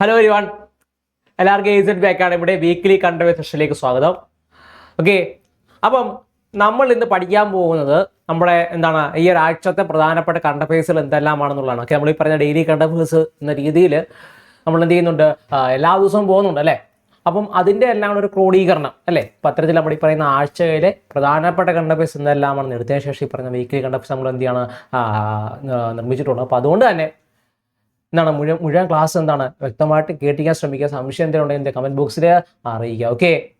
Hello എരിവാൺ എല്ലാവർക്കും A ബാക്കാണ് ഇവിടെ weekly കണ്ടവേ സെഷനിലേക്ക് സ്വാഗതം. ഓക്കെ അപ്പം നമ്മൾ ഇന്ന് പഠിക്കാൻ പോകുന്നത് നമ്മുടെ എന്താണ് ഈ ഒരാഴ്ചത്തെ പ്രധാനപ്പെട്ട കണ്ടഫേഴ്സുകൾ എന്തെല്ലാമാണെന്നുള്ളതാണ്. ഓക്കെ നമ്മൾ ഈ പറഞ്ഞ ഡെയിലി കണ്ടഫേഴ്സ് എന്ന രീതിയിൽ നമ്മൾ എന്ത് ചെയ്യുന്നുണ്ട്? എല്ലാ ദിവസവും പോകുന്നുണ്ട് അല്ലേ? അപ്പം അതിന്റെ എല്ലാം ഒരു ക്രോഡീകരണം അല്ലേ? പത്രത്തിൽ നമ്മൾ ഈ പറയുന്ന ആഴ്ചയിലെ പ്രധാനപ്പെട്ട കണ്ടഫേഴ്സ് എന്തെല്ലാമാണെന്ന് നിർദ്ദേശേഷി പറഞ്ഞ വീക്കിലി കണ്ടഫേഴ്സ് നമ്മൾ എന്ത് ചെയ്യാണ്? നിർമ്മിച്ചിട്ടുള്ളത്. അപ്പോൾ അതുകൊണ്ട് തന്നെ എന്താണ് മുഴുവൻ മുഴുവൻ ക്ലാസ് എന്താണ്? വ്യക്തമായിട്ട് കേട്ടിക്കാൻ ശ്രമിക്കുക. സംശയം എന്തെങ്കിലും ഉണ്ടെങ്കിൽ എന്റെ കമന്റ് ബോക്സിൽ അറിയിക്കുക. ഓക്കെ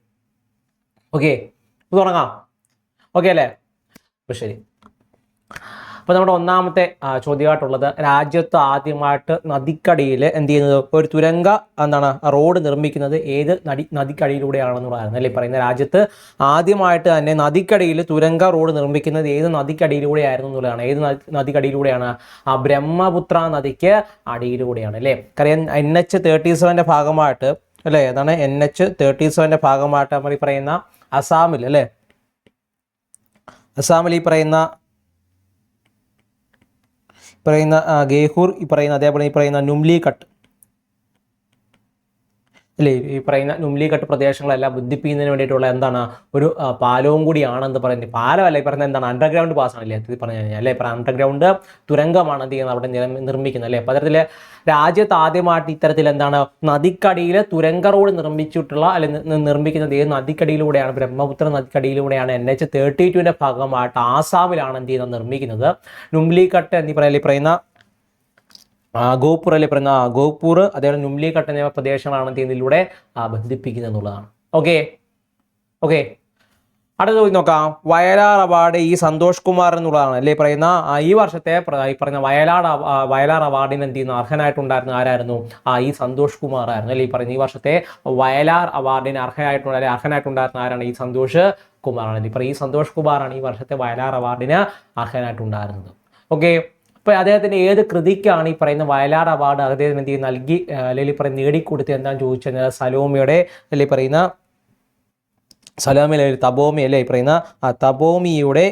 ഓക്കെ തുടങ്ങാം. ഓക്കെ അല്ലേ? അപ്പോൾ ശരി. അപ്പോൾ നമ്മുടെ ഒന്നാമത്തെ ചോദ്യമായിട്ടുള്ളത് രാജ്യത്ത് ആദ്യമായിട്ട് നദിക്കടിയിൽ എന്ത് ചെയ്യുന്നത്? ഒരു തുരങ്ക എന്താണ് റോഡ് നിർമ്മിക്കുന്നത് ഏത് നദി നദിക്കടിയിലൂടെയാണെന്നുള്ളതാണ് അല്ലേ പറയുന്നത്. പറയുന്ന രാജ്യത്ത് ആദ്യമായിട്ട് തന്നെ നദിക്കടിയിൽ തുരങ്ക റോഡ് നിർമ്മിക്കുന്നത് ഏത് നദിക്കടിയിലൂടെയായിരുന്നു എന്നുള്ളതാണ്. ഏത് നദിക്കടിയിലൂടെയാണ്? ആ ബ്രഹ്മപുത്ര നദിക്ക് അടിയിലൂടെയാണ് അല്ലേ? കാരണം എൻ എച്ച് തേർട്ടി സെവന്റെ ഭാഗമായിട്ട് അല്ലേ അതാണ് എൻ എച്ച് തേർട്ടി സെവന്റെ ഭാഗമായിട്ട് നമ്മൾ ഈ പറയുന്ന അസാമിൽ അല്ലേ? അസാമിൽ ഈ പറയുന്ന പറയുന്ന ഗേഹൂർ ഈ പറയുന്ന അതേപോലെ ഈ പറയുന്ന നുംലി കട്ട്. അല്ലേ ഈ പറയുന്ന നുംലിഘട്ട് പ്രദേശങ്ങളെല്ലാം ബന്ധിപ്പിക്കുന്നതിന് വേണ്ടിയിട്ടുള്ള എന്താണ് ഒരു പാലവും കൂടിയാണെന്ന് പറയുന്നത് പാലമല്ല ഈ പറയുന്നത് എന്താണ് അണ്ടർഗ്രൗണ്ട് പാസ് ആണല്ലേ ഇത് പറഞ്ഞു കഴിഞ്ഞാൽ അല്ലേ? അണ്ടർഗ്രൗണ്ട് തുരങ്കമാണ് എന്ത് ചെയ്യുന്നത് അവിടെ നിർമ്മിക്കുന്നത് അല്ലേ? അപ്പോൾ അത്തരത്തിൽ രാജ്യത്ത് ആദ്യമായിട്ട് ഇത്തരത്തിൽ എന്താണ് നദിക്കടിയിൽ തുരങ്ക റോഡ് നിർമ്മിച്ചിട്ടുള്ള അല്ലെങ്കിൽ നിർമ്മിക്കുന്നത് ഏത് നദിക്കടിയിലൂടെയാണ് ബ്രഹ്മപുത്ര നദിക്കടിയിലൂടെയാണ് എൻ എച്ച് തേർട്ടി ടുവിന്റെ ഭാഗമായിട്ട് ആസാമിലാണ് എന്ത് ചെയ്യുന്നത് നിർമ്മിക്കുന്നത്. നുംലിഘട്ട് എന്നീ പറയുന്ന ഈ ആ, ഗോപൂർ അല്ലെ പറയുന്ന ആ, ഗോപൂർ അതേപോലെ നുംലി കട്ടൻ എന്ന പ്രദേശങ്ങളാണ് ഇതിലൂടെ ബന്ധിപ്പിക്കുന്നത് എന്നുള്ളതാണ്. ഓക്കെ ഓക്കെ അടുത്ത ചോദ്യം നോക്കാം. വയലാർ അവാർഡ് ഈ സന്തോഷ് കുമാർ എന്നുള്ളതാണ് അല്ലേ പറയുന്ന? ഈ വർഷത്തെ ഈ പറയുന്ന വയലാർ വയലാർ അവാർഡിന് എന്ത് ചെയ്യുന്നു? അർഹനായിട്ടുണ്ടായിരുന്ന ആരായിരുന്നു? ആ ഈ സന്തോഷ് കുമാർ ആയിരുന്നു അല്ലേ ഈ പറയുന്ന ഈ വർഷത്തെ വയലാർ അവാർഡിന് അർഹനായിട്ടുള്ള അല്ലെ അർഹനായിട്ടുണ്ടായിരുന്ന ആരാണ്? ഈ സന്തോഷ് കുമാറാണ് പറയുന്ന ഈ സന്തോഷ് കുമാറാണ് ഈ വർഷത്തെ വയലാർ അവാർഡിന് അർഹനായിട്ടുണ്ടായിരുന്നത്. ഓക്കെ അപ്പോൾ അദ്ദേഹത്തിന്റെ ഏത് കൃതിക്കാണ് ഈ പറയുന്ന വയലാർ അവാർഡ് അദ്ദേഹത്തിന് എന്ത് നൽകി? അല്ലെങ്കിൽ പറയുന്ന നേടിക്കൊടുത്ത് എന്താണെന്ന് ചോദിച്ചു കഴിഞ്ഞാൽ സലോമിയുടെ അല്ലെങ്കിൽ പറയുന്ന സലോമി അല്ലെങ്കിൽ തപോമി അല്ലേ പറയുന്ന ആ തപോമിയുടെ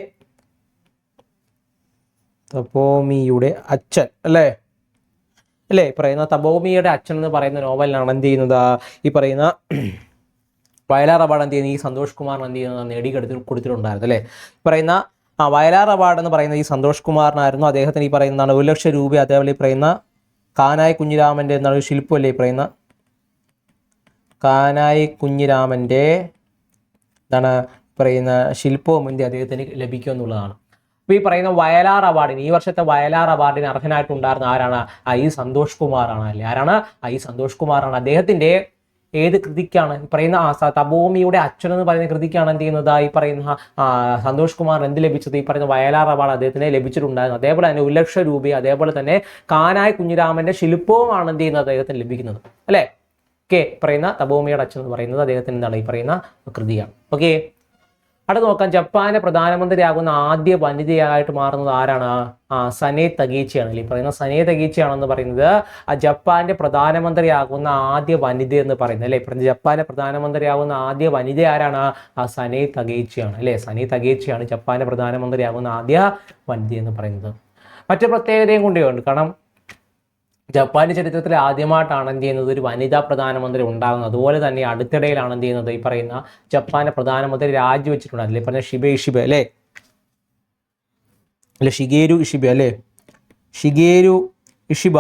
തപോമിയുടെ അച്ഛൻ അല്ലേ? അല്ലേ പറയുന്ന തപോമിയുടെ അച്ഛൻ എന്ന് പറയുന്ന നോവലിനാണ് എന്ത് ചെയ്യുന്നത്? ഈ പറയുന്ന വയലാർ അവാർഡ് എന്ത് ചെയ്യുന്നത് ഈ സന്തോഷ് കുമാറിന് എന്ത് ചെയ്യുന്നത് നേടിക്കെടുത്ത് കൊടുത്തിട്ടുണ്ടായിരുന്നു അല്ലേ? പറയുന്ന ആ വയലാർ അവാർഡ് എന്ന് പറയുന്ന ഈ സന്തോഷ് കുമാറിനായിരുന്നു അദ്ദേഹത്തിന് ഈ പറയുന്നതാണ് ഒരു ലക്ഷം രൂപ അതേപോലെ ഈ പറയുന്ന കാനായി കുഞ്ഞിരാമന്റെ എന്നാണ് ശില്പമല്ലേ ഈ പറയുന്ന? കാനായി കുഞ്ഞിരാമന്റെ എന്താണ് പറയുന്ന ശില്പവും എന്ത് അദ്ദേഹത്തിന് ലഭിക്കും എന്നുള്ളതാണ്. അപ്പോൾ ഈ പറയുന്ന വയലാർ അവാർഡിന് ഈ വർഷത്തെ വയലാർ അവാർഡിന് അർഹനായിട്ടുണ്ടായിരുന്ന ആരാണ്? ഐ സന്തോഷ് കുമാറാണ് അല്ലേ? ആരാണ്? ഐ സന്തോഷ് കുമാറാണ്. അദ്ദേഹത്തിന്റെ ഏത് കൃതിക്കാണ്? പറയുന്ന തപോമിയുടെ അച്ഛൻ എന്ന് പറയുന്ന കൃതിക്കാണ് എന്ത് ചെയ്യുന്നത്? ഈ പറയുന്ന സന്തോഷ് കുമാർ എന്ത് ലഭിച്ചത്? ഈ പറയുന്ന വയലാർ അവാർഡ് അദ്ദേഹത്തിന് ലഭിച്ചിട്ടുണ്ടായിരുന്നു. അതേപോലെ തന്നെ ഒരു ലക്ഷം രൂപ അതേപോലെ തന്നെ കാനായ കുഞ്ഞിരാമന്റെ ശില്പവുമാണ് എന്ത് ചെയ്യുന്നത്? അദ്ദേഹത്തിന് ലഭിക്കുന്നത്. അല്ലേ? ഓക്കെ പറയുന്ന തപോമിയുടെ അച്ഛൻ എന്ന് പറയുന്നത് അദ്ദേഹത്തിന് എന്താണ്? ഈ പറയുന്ന കൃതിയാണ്. ഓക്കെ? അടുത്ത നോക്കാം ജപ്പാന്റെ പ്രധാനമന്ത്രിയാകുന്ന ആദ്യ വനിതയായിട്ട് മാറുന്നത് ആരാണ്? ആ സനേ തഗീച്ചയാണ് അല്ലേ? ഈ പറയുന്ന സനെ തഗീച്ചയാണെന്ന് പറയുന്നത് ആ ജപ്പാന്റെ പ്രധാനമന്ത്രിയാകുന്ന ആദ്യ വനിത എന്ന് പറയുന്നത് അല്ലേ? ഇപ്പം ജപ്പാന്റെ പ്രധാനമന്ത്രിയാകുന്ന ആദ്യ വനിത ആരാണ്? ആ സനേ തഗീച്ചയാണ് അല്ലേ? സനേ തഗീച്ചയാണ് ജപ്പാന്റെ പ്രധാനമന്ത്രിയാകുന്ന ആദ്യ വനിത എന്ന് പറയുന്നത്. മറ്റു പ്രത്യേകതയും കൊണ്ടുണ്ട് കാരണം ജപ്പാന്റെ ചരിത്രത്തിൽ ആദ്യമായിട്ടാണ് എന്ത് ചെയ്യുന്നത്? ഒരു വനിതാ പ്രധാനമന്ത്രി ഉണ്ടാകുന്നത്. അതുപോലെ തന്നെ അടുത്തിടയിലാണ് എന്ത് ചെയ്യുന്നത്? ഈ പറയുന്ന ജപ്പാന്റെ പ്രധാനമന്ത്രി രാജിവെച്ചിട്ടുണ്ട്. അല്ലേ പറഞ്ഞ ഷിബെ ഇഷിബെ അല്ലേ? അല്ലെ ഷിഗേരു ഇഷിബ അല്ലേ? ഷിഗേരു ഇഷിബ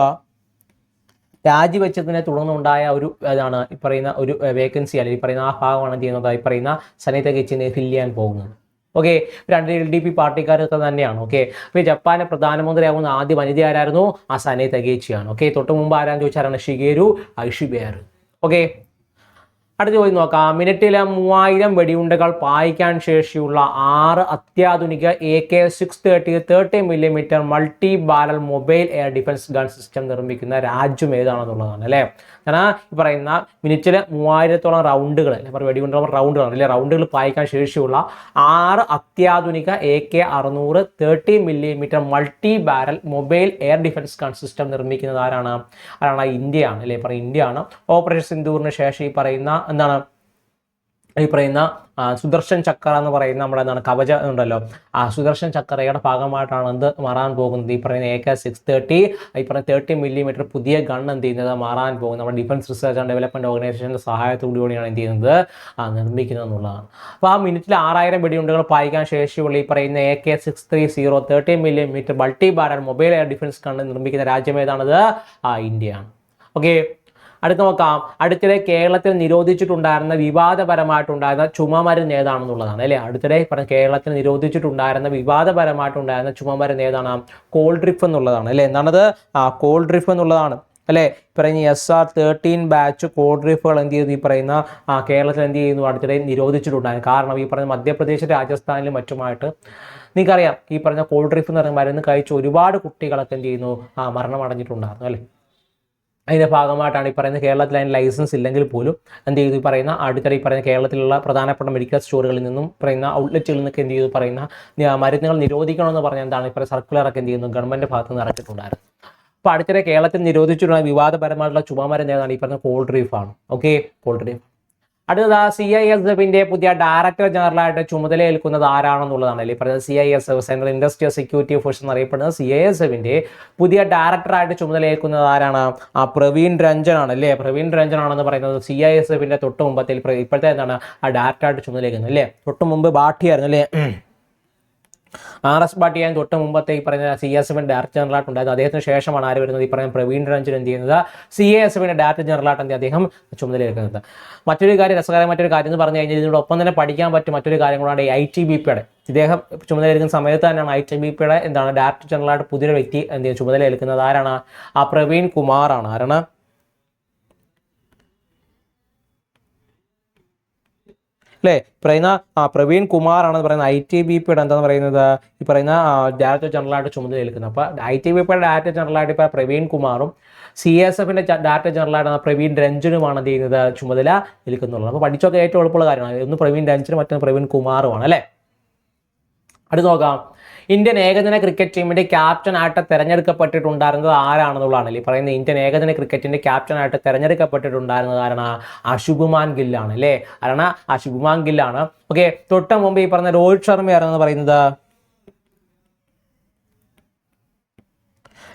രാജിവെച്ചതിനെ തുടർന്നുണ്ടായ ഒരു ഇതാണ് ഈ പറയുന്ന ഒരു വേക്കൻസി അല്ലെങ്കിൽ ഈ പറയുന്ന ആ ഭാഗമാണ് ചെയ്യുന്നത്? ഈ പറയുന്ന സനീത കെച്ചിനെ ഫില്ല് ചെയ്യാൻ പോകുന്നത്. ഓക്കെ രണ്ട് എൽ ഡി പി പാർട്ടിക്കാരൊക്കെ തന്നെയാണ്. ഓക്കെ അപ്പോൾ ജപ്പാന്റെ പ്രധാനമന്ത്രിയാകുന്ന ആദ്യ വനിത ആരായിരുന്നു? ആ സനേ തകേച്ചിയാണ്. ഓക്കെ തൊട്ട് മുമ്പ് ആരാന്ന് ചോദിച്ചാലാണ് ഷിഗേരു ഐഷിബേർ ഓക്കെ അടുത്ത ചോദ്യം നോക്കാം. മിനിറ്റിലെ മൂവായിരം വെടിയുണ്ടകൾ പായിക്കാൻ ശേഷിയുള്ള ആറ് അത്യാധുനിക A K six thirty thirty millimetre multi barrel mobile air defence gun system നിർമ്മിക്കുന്ന രാജ്യം ഏതാണെന്നുള്ളതാണ് അല്ലേ? കാരണം ഈ പറയുന്ന മിനിറ്റിൽ മൂവായിരത്തോളം റൗണ്ടുകൾ അല്ലെ? വെടിയുണ്ട റൗണ്ടുകളാണ് അല്ലെ? റൗണ്ടുകൾ പായിക്കാൻ ശേഷിയുള്ള ആറ് അത്യാധുനിക എ കെ അറുന്നൂറ് thirty millimetre multi barrel mobile air defence gun system നിർമ്മിക്കുന്നത് ആരാണ്? ആരാണ്? ഇന്ത്യയാണ് അല്ലേ? പറയുക ഇന്ത്യയാണ്. ഓപ്പറേഷൻ സിന്ദൂറിന് ശേഷം ഈ പറയുന്ന എന്താണ് ഈ പറയുന്ന സുദർശൻ ചക്ര എന്ന് പറയുന്ന നമ്മുടെ എന്താണ് കവച ഉണ്ടല്ലോ. ആ സുദർശൻ ചക്രയുടെ ഭാഗമായിട്ടാണ് എന്ത് മാറാൻ പോകുന്നത്? ഈ പറയുന്ന എ കെ സിക്സ് തേർട്ടി ഈ പറയുന്ന തേർട്ടി മില്ലിമീറ്റർ പുതിയ ഗൺ എന്ത് ചെയ്യുന്നത്? മാറാൻ പോകുന്നത്. നമ്മുടെ ഡിഫൻസ് റിസർച്ച് ആൻഡ് ഡെവലപ്മെന്റ് ഓർഗനൈസേഷന്റെ സഹായത്തോടു കൂടിയാണ് എന്ത് ചെയ്യുന്നത്? നിർമ്മിക്കുന്നത് എന്നുള്ളതാണ്. അപ്പോൾ ആ മിനിറ്റിൽ ആറായിരം വെടിയുണ്ടുകൾ പായിക്കാൻ ശേഷിയുള്ള ഈ പറയുന്ന A K six three zero thirty millimetre multi barrel mobile air defence gun നിർമ്മിക്കുന്ന രാജ്യം ഏതാണത്? ആ ഇന്ത്യയാണ്. ഓക്കെ അടുത്ത് നോക്കാം. അടുത്തിടെ കേരളത്തിൽ നിരോധിച്ചിട്ടുണ്ടായിരുന്ന വിവാദപരമായിട്ടുണ്ടായിരുന്ന ചുമമരുന്ന് ഏതാണെന്നുള്ളതാണ് അല്ലേ? അടുത്തിടെ പറഞ്ഞ കേരളത്തിൽ നിരോധിച്ചിട്ടുണ്ടായിരുന്ന വിവാദപരമായിട്ടുണ്ടായിരുന്ന ചുമമരുന്ന് ഏതാണ്? കോൾ ഡ്രിഫ് എന്നുള്ളതാണ് അല്ലേ? എന്താണത്? ആ കോൾ ഡ്രിഫ് എന്നുള്ളതാണ് അല്ലേ? പറയുന്ന S R thirteen batch code ഡ്രിഫുകൾ എന്ത് ചെയ്യുന്നു ഈ പറയുന്ന കേരളത്തിൽ എന്ത് ചെയ്യുന്നു? അടുത്തിടെ നിരോധിച്ചിട്ടുണ്ടായിരുന്നു. കാരണം ഈ പറഞ്ഞ മധ്യപ്രദേശ് രാജസ്ഥാനിലും മറ്റുമായിട്ട് നിങ്ങൾക്കറിയാം ഈ പറഞ്ഞ കോൾഡ് ഡ്രിഫ് എന്ന് പറയുന്ന മരുന്ന് കഴിച്ച് ഒരുപാട് കുട്ടികളൊക്കെ എന്ത് ചെയ്യുന്നു? ആ മരണമടഞ്ഞിട്ടുണ്ടായിരുന്നു അല്ലേ? അതിന്റെ ഭാഗമായിട്ടാണ് ഈ പറയുന്ന കേരളത്തിൽ അതിന് ലൈസൻസ് ഇല്ലെങ്കിൽ പോലും എന്ത് ചെയ്തു? പറയുന്ന അടുത്തിടെ ഈ പറയുന്ന കേരളത്തിലുള്ള പ്രധാനപ്പെട്ട മെഡിക്കൽ സ്റ്റോറുകളിൽ നിന്നും പറയുന്ന ഔട്ട്ലെറ്റുകളിൽ നിന്നൊക്കെ എന്ത് ചെയ്തു? പറയുന്ന മരുന്നുകൾ നിരോധിക്കണമെന്ന് പറഞ്ഞ എന്താണ് ഈ പറയുന്ന സർക്കുലറൊക്കെ എന്ത് ചെയ്യുന്നു? ഗവൺമെന്റ് ഭാഗത്ത് നിന്ന് ഇറക്കിയിട്ടുണ്ടായിരുന്നു. അപ്പോൾ അടുത്തിടെ കേരളത്തിൽ നിരോധിച്ചിട്ടുള്ള വിവാദപരമായിട്ടുള്ള ചുമമരുന്ന് ഏതാണ്? ഈ പറഞ്ഞ കോൾഡ് ഡ്രീഫാണ് ഓക്കെ കോൾഡ് ഡ്രീഫ് അടുത്തത് സി ഐ എസ് എഫിന്റെ പുതിയ ഡയറക്ടർ ജനറൽ ആയിട്ട് ചുമതല ഏൽക്കുന്നത് ആരാണെന്നുള്ളതാണ്. അല്ലെ? പറയുന്നത് C I S F central industrial security force എന്നറിയപ്പെടുന്നത് സി ഐ എസ് എഫിന്റെ പുതിയ ഡയറക്ടറായിട്ട് ചുമതലയേൽക്കുന്നത് ആരാണ്? ആ പ്രവീൺ രഞ്ജൻ ആണ് അല്ലേ? പ്രവീൺ രഞ്ജൻ ആണെന്ന് പറയുന്നത് സി ഐ എസ് എഫിന്റെ തൊട്ട് മുമ്പത്തിൽ ഇപ്പോഴത്തെ എന്താണ്? ആ ഡയറക്ടറായിട്ട് ചുമതലയേൽക്കുന്നത് അല്ലേ? തൊട്ട് മുമ്പ് ബാട്ടിയായിരുന്നു അല്ലേ? ആർ എസ് ഭാട്ടിയാൻ തൊട്ട് മുമ്പത്തെ ഈ പറയുന്ന സി എസ് എഫിന്റെ ഡയറക്ടർ ജനറലായിട്ട് ഉണ്ടായത് അദ്ദേഹത്തിന് ശേഷമാണ് ആര് വരുന്നത്? ഈ പറയുന്ന പ്രവീൺ രഞ്ജൻ എന്ത് ചെയ്യുന്നത്? സി എ എസ് എഫിന്റെ ഡയറക്ടർ ജനറലായിട്ട് എന്ത് അദ്ദേഹം ചുമതലയേൽക്കുന്നത്. മറ്റൊരു കാര്യം രസകരമായ മറ്റൊരു കാര്യം എന്ന് പറഞ്ഞു കഴിഞ്ഞാൽ ഇതിനോടൊപ്പം തന്നെ പഠിക്കാൻ പറ്റും മറ്റൊരു കാര്യം കൂടാണ് ഐ ടി ബി പിയുടെ ഇദ്ദേഹം ചുമതലയേൽക്കുന്ന സമയത്ത് തന്നെയാണ് ഐ ടി ബി പിയുടെ എന്താണ് ഡയറക്ടർ ജനറലായിട്ട് പുതിയൊരു വ്യക്തി എന്ത് ചുമതല ചുമതലയേൽക്കുന്നത് ആരാണ്? ആ പ്രവീൺ കുമാറാണ്. ആരാണ്? അല്ലേ? പറയുന്ന പ്രവീൺ ആണെന്ന് പറയുന്ന ഐ ടി ബി പിയുടെ എന്താന്ന് പറയുന്നത്? ഈ പറയുന്ന ഡയറക്ടർ ജനറലായിട്ട് ചുമതല ഏൽക്കുന്നത്. അപ്പോൾ ഐ ടി ബി പിയുടെ ഡയറക്ടർ ജനറലായിട്ട് ഇപ്പോൾ പ്രവീൺ കുമാറും സി എസ് എഫിന്റെ ഡയറക്ടർ ജനറലായിട്ട് പ്രവീൺ രഞ്ജനുമാണ് എന്ത് ചെയ്യുന്നത് ചുമതല ഏൽക്കുന്നുള്ളത്. അപ്പോൾ പഠിച്ചൊക്കെ ഏറ്റവും എളുപ്പമുള്ള കാര്യമാണ്. ഒന്ന് പ്രവീൺ രഞ്ജനും മറ്റൊന്ന് പ്രവീൺ കുമാറുമാണ് അല്ലേ? അടുത്ത് നോക്കാം. ഇന്ത്യൻ ഏകദിന ക്രിക്കറ്റ് ടീമിന്റെ ക്യാപ്റ്റൻ ആയിട്ട് തെരഞ്ഞെടുക്കപ്പെട്ടിട്ടുണ്ടായിരുന്നത് ആരാണെന്നുള്ളതാണ്. ഈ പറയുന്നത് ഇന്ത്യൻ ഏകദിന ക്രിക്കറ്റിന്റെ ക്യാപ്റ്റനായിട്ട് തെരഞ്ഞെടുക്കപ്പെട്ടിട്ടുണ്ടായിരുന്നത് ആരാണ്? അശുഭുമാൻ ശുഭമാൻ ഗില്ലാണ് അല്ലേ? ആരാണ്? അശുഭുമാൻ ഗില്ലാണ്. ഓക്കെ തൊട്ട് മുമ്പ് ഈ പറഞ്ഞ രോഹിത് ശർമ്മയാണെന്ന് പറയുന്നത്?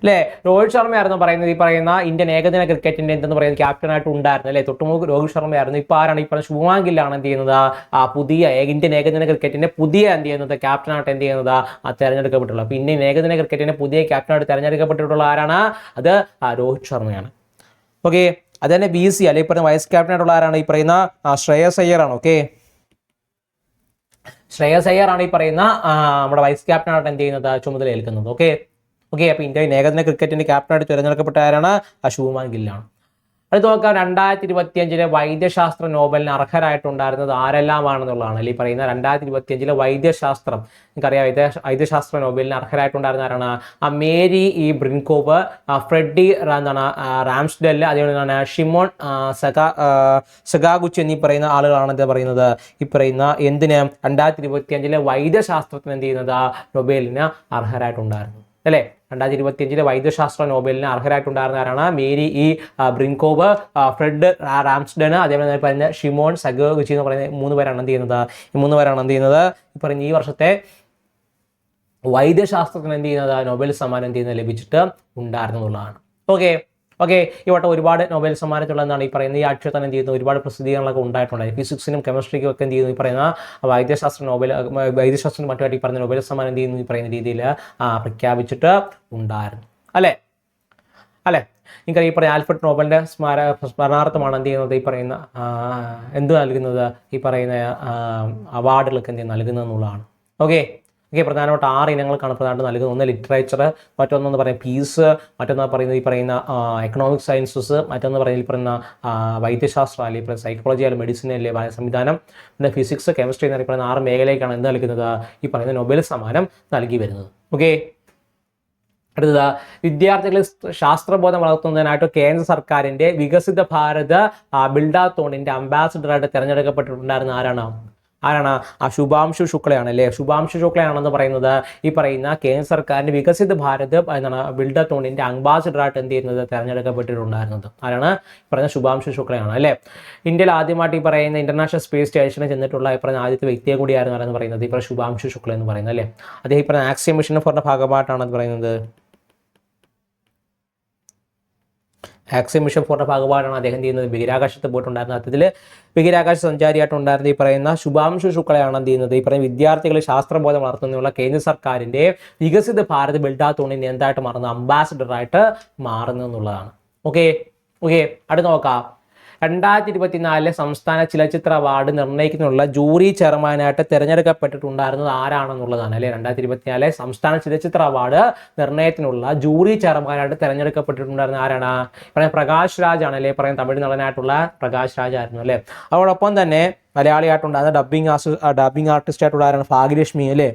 അല്ലേ? രോഹിത് ശർമ്മയായിരുന്നു പറയുന്നത് ഈ പറയുന്ന ഇന്ത്യൻ ഏകദിന ക്രിക്കറ്റിന്റെ എന്തെന്ന് പറയുന്നത് ക്യാപ്റ്റനായിട്ട് ഉണ്ടായിരുന്നു. അല്ലേ? തൊട്ടുമുമ്പ് രോഹിത് ശർമ്മയായിരുന്നു. ഇപ്പോൾ ആരാണ്? ഈ പറഞ്ഞ ശുഭമാൻ ഗില്ലാണ് എന്ത് ചെയ്യുന്നത്? ആ പുതിയ ഇന്ത്യൻ ഏകദിന ക്രിക്കറ്റിന്റെ പുതിയ എന്ത് ചെയ്യുന്നത്? ക്യാപ്റ്റനായിട്ട് എന്ത് ചെയ്യുന്നത്? ആ തെരഞ്ഞെടുക്കപ്പെട്ടുള്ളത് അപ്പോൾ ഇന്ത്യൻ ഏകദിന ക്രിക്കറ്റിന്റെ പുതിയ ക്യാപ്റ്റനായിട്ട് തെരഞ്ഞെടുക്കപ്പെട്ടിട്ടുള്ള ആരാണ്? അത് രോഹിത് ശർമ്മയാണ്. ഓക്കെ? അത് തന്നെ ബി സി അല്ലെങ്കിൽ പറഞ്ഞ വൈസ് ക്യാപ്റ്റനായിട്ടുള്ള ആരാണ്? ഈ പറയുന്ന ശ്രേയസ് അയ്യറാണ്. ഓക്കെ? ശ്രേയസ് അയ്യറാണ് ഈ പറയുന്ന നമ്മുടെ വൈസ് ക്യാപ്റ്റനായിട്ട് എന്ത് ചെയ്യുന്നത്? ചുമതല ഏൽക്കുന്നത്. ഓക്കെ? ഓക്കെ അപ്പോൾ ഇന്ത്യ ഏകദിന ക്രിക്കറ്റിന്റെ ക്യാപ്റ്റനായിട്ട് തിരഞ്ഞെടുക്കപ്പെട്ട ആരാണ്? ശുഭമാൻ ഗില്ലാണ്. അടുത്ത് നോക്കാം രണ്ടായിരത്തി ഇരുപത്തിയഞ്ചിലെ വൈദ്യശാസ്ത്ര നോബലിന് അർഹരായിട്ടുണ്ടായിരുന്നത് ആരെല്ലാമാണെന്നുള്ളതാണ്. അല്ലെങ്കിൽ പറയുന്ന രണ്ടായിരത്തി ഇരുപത്തിയഞ്ചിലെ വൈദ്യശാസ്ത്രം. നിങ്ങൾക്കറിയാം വൈദ്യ വൈദ്യശാസ്ത്ര നോബലിന് അർഹരായിട്ടുണ്ടായിരുന്ന ആരാണ്? ആ മേരി ഇ ബ്രിൻകോവ് ഫ്രെഡി എന്താണ് റാംസ്ഡെൽ അതേപോലെ തന്നെ ഷിമോൺ സഗാ എന്നീ പറയുന്ന ആളുകളാണ് എന്താ പറയുന്നത്? ഈ പറയുന്ന എന്തിന് രണ്ടായിരത്തി ഇരുപത്തിയഞ്ചിലെ വൈദ്യശാസ്ത്രത്തിന് എന്ത് ചെയ്യുന്നത്? നൊബേലിന് അർഹരായിട്ടുണ്ടായിരുന്നു. അല്ലേ? രണ്ടായിരത്തി ഇരുപത്തിയഞ്ചിലെ വൈദ്യശാസ്ത്ര നോബലിന് അർഹരായിട്ടുണ്ടായിരുന്ന ആരാണ്? Mary E Brunkow Fred Ramsdell അതേപോലെ തന്നെ പറയുന്ന ഷിമോൺ സഗോഗുച്ചി എന്ന് പറയുന്ന മൂന്ന് പേരാണ് എന്ത് ചെയ്യുന്നത്? ഈ മൂന്ന് പേരാണ് എന്ത് ചെയ്യുന്നത്? ഈ പറഞ്ഞ ഈ വർഷത്തെ വൈദ്യശാസ്ത്രത്തിന് എന്ത് ചെയ്യുന്നത്? നോബൽ സമ്മാനം എന്ത് ചെയ്യുന്നത്? ലഭിച്ചിട്ട് ഉണ്ടായിരുന്നുള്ളതാണ്. ഓക്കെ ഓക്കെ ഈ വട്ടം ഒരുപാട് നൊബേൽ സമ്മാനത്തിലുള്ള എന്താണ് ഈ പറയുന്നത്. ഈ ആഴ്ച തന്നെ എന്ത് ചെയ്യുന്നു? ഒരുപാട് പ്രസിദ്ധീകരണങ്ങളൊക്കെ ഉണ്ടായിട്ടുണ്ട്. ഫിസിക്സിനും കെമിസ്ട്രിക്കും ഒക്കെ എന്ത് ചെയ്യുന്നു ഈ പറയുന്ന വൈദ്യശാസ്ത്ര നോബൽ വൈദ്യശാസ്ത്രം മറ്റുമായിട്ട് ഈ പറയുന്ന നൊബേൽ സമ്മാനം എന്ത് ചെയ്യുന്നു ഈ പറയുന്ന രീതിയിൽ പ്രഖ്യാപിച്ചിട്ട് ഉണ്ടായിരുന്നു. അല്ലേ? അല്ലേ? നിങ്ങൾക്ക് ഈ പറയുന്ന ആൽഫർട്ട് നോബലിന്റെ സ്മാര സ്മരണാർത്ഥമാണ് എന്ത് ചെയ്യുന്നത് ഈ പറയുന്ന എന്ത് നൽകുന്നത്? ഈ പറയുന്ന അവാർഡുകളൊക്കെ എന്ത് നൽകുന്നത് എന്നുള്ളതാണ്. ഓക്കെ ഓക്കെ പ്രധാനമായിട്ട് ആറ് ഇനങ്ങൾക്കാണ് പ്രധാനമായിട്ട് നൽകുന്നത് ഒന്ന് ലിറ്ററേച്ചർ മറ്റൊന്നെന്ന് പറയുന്നത് പീസ് മറ്റൊന്ന് പറയുന്നത് ഈ പറയുന്ന എക്കണോമിക് സയൻസസ് മറ്റൊന്ന് പറയുന്നത് ഈ പറയുന്ന വൈദ്യശാസ്ത്രം അല്ലെങ്കിൽ പറയുന്ന സൈക്കോളജി അല്ലെങ്കിൽ മെഡിസിൻ അല്ലെങ്കിൽ സംവിധാനം പിന്നെ ഫിസിക്സ് കെമിസ്ട്രി എന്ന് പറയുന്ന ആറ് മേഖലയ്ക്കാണ് എന്ത് നൽകുന്നത്? ഈ പറയുന്ന നൊബേൽ സമ്മാനം നൽകി വരുന്നത്. ഓക്കെ അടുത്തത് വിദ്യാർത്ഥികളിൽ ശാസ്ത്രബോധം വളർത്തുന്നതിനായിട്ട് കേന്ദ്ര സർക്കാരിന്റെ വികസിത ഭാരത് ബിൽഡാത്തോണിന്റെ അംബാസിഡറായിട്ട് തിരഞ്ഞെടുക്കപ്പെട്ടിട്ടുണ്ടായിരുന്ന ആരാണ്? ആരാണ്? ആ ശുഭാംശു ശുക്ലയാണ് അല്ലേ? ശുഭാംശു ശുക്ലയാണെന്ന് പറയുന്നത് ഈ പറയുന്ന കേന്ദ്ര സർക്കാരിന്റെ വികസിത ഭാരത് എന്താണ് ബിൽഡത്തോണിന്റെ അംബാസിഡറായിട്ട് എന്ത് ചെയ്യുന്നത്? തെരഞ്ഞെടുക്കപ്പെട്ടിട്ടുണ്ടായിരുന്നത്. ആരാണ്? പറയുന്ന ശുഭാംശു ശുക്ലയാണ് അല്ലേ? ഇന്ത്യയിൽ ആദ്യമായിട്ട് ഈ പറയുന്ന ഇന്റർനാഷണൽ സ്പേസ് സ്റ്റേഷനിൽ ചെന്നിട്ടുള്ള ഈ പറഞ്ഞ ആദ്യത്തെ വ്യക്തിയെ കൂടിയായിരുന്നു പറയുന്നത്. ഈ ശുഭാംശു ശുക്ല എന്ന് പറയുന്നത് അല്ലേ? അദ്ദേഹം പറയുന്ന ആക്സിയം മിഷൻ ഫോറിന്റെ ഭാഗമായിട്ടാണ് അത് പറയുന്നത്. ആക്സിയം മിഷൻ ഫോറിന്റെ ഭാഗമായിട്ടാണ് അദ്ദേഹം ചെയ്യുന്നത്? ബഹിരാകാശത്ത് പോയിട്ടുണ്ടായിരുന്നത്. അത്തരത്തിൽ ബഹിരാകാശ സഞ്ചാരിയായിട്ടുണ്ടായിരുന്ന ഈ പറയുന്ന ശുഭാംശു ശുക്ലയാണ് എന്ത് ചെയ്യുന്നത്? ഈ പറയുന്ന വിദ്യാർത്ഥികളെ ശാസ്ത്രബോധം വളർത്തുന്നതിനുള്ള കേന്ദ്ര സർക്കാരിന്റെ വികസിത ഭാരത് ബിൽഡാത്തോണിന്റെ എന്തായിട്ട് മാറുന്നത്? അംബാസിഡറായിട്ട് മാറുന്നു എന്നുള്ളതാണ്. ഓക്കെ ഓക്കെ അടുത്ത് നോക്കാം. രണ്ടായിരത്തി ഇരുപത്തിനാലിലെ സംസ്ഥാന ചലച്ചിത്ര അവാർഡ് നിർണയിക്കുന്നതിനുള്ള ജൂറി ചെയർമാനായിട്ട് തിരഞ്ഞെടുക്കപ്പെട്ടിട്ടുണ്ടായിരുന്നത് ആരാണെന്നുള്ളതാണ് അല്ലെ? രണ്ടായിരത്തി ഇരുപത്തിനാലിലെ സംസ്ഥാന ചലച്ചിത്ര അവാർഡ് നിർണയത്തിനുള്ള ജൂറി ചെയർമാനായിട്ട് തിരഞ്ഞെടുക്കപ്പെട്ടിട്ടുണ്ടായിരുന്ന ആരാണ്? പറയാൻ പ്രകാശ് രാജ് ആണ് അല്ലെ? പറയാൻ തമിഴ് നടനായിട്ടുള്ള പ്രകാശ് രാജ് ആയിരുന്നു അല്ലേ? അതോടൊപ്പം തന്നെ മലയാളിയായിട്ടുണ്ടായിരുന്ന ഡബ്ബിംഗ് ആസ് ഡബ്ബിംഗ് ആർട്ടിസ്റ്റ് ആയിട്ടുള്ള ആരാണ്? ഭാഗ്യലക്ഷ്മി അല്ലേ?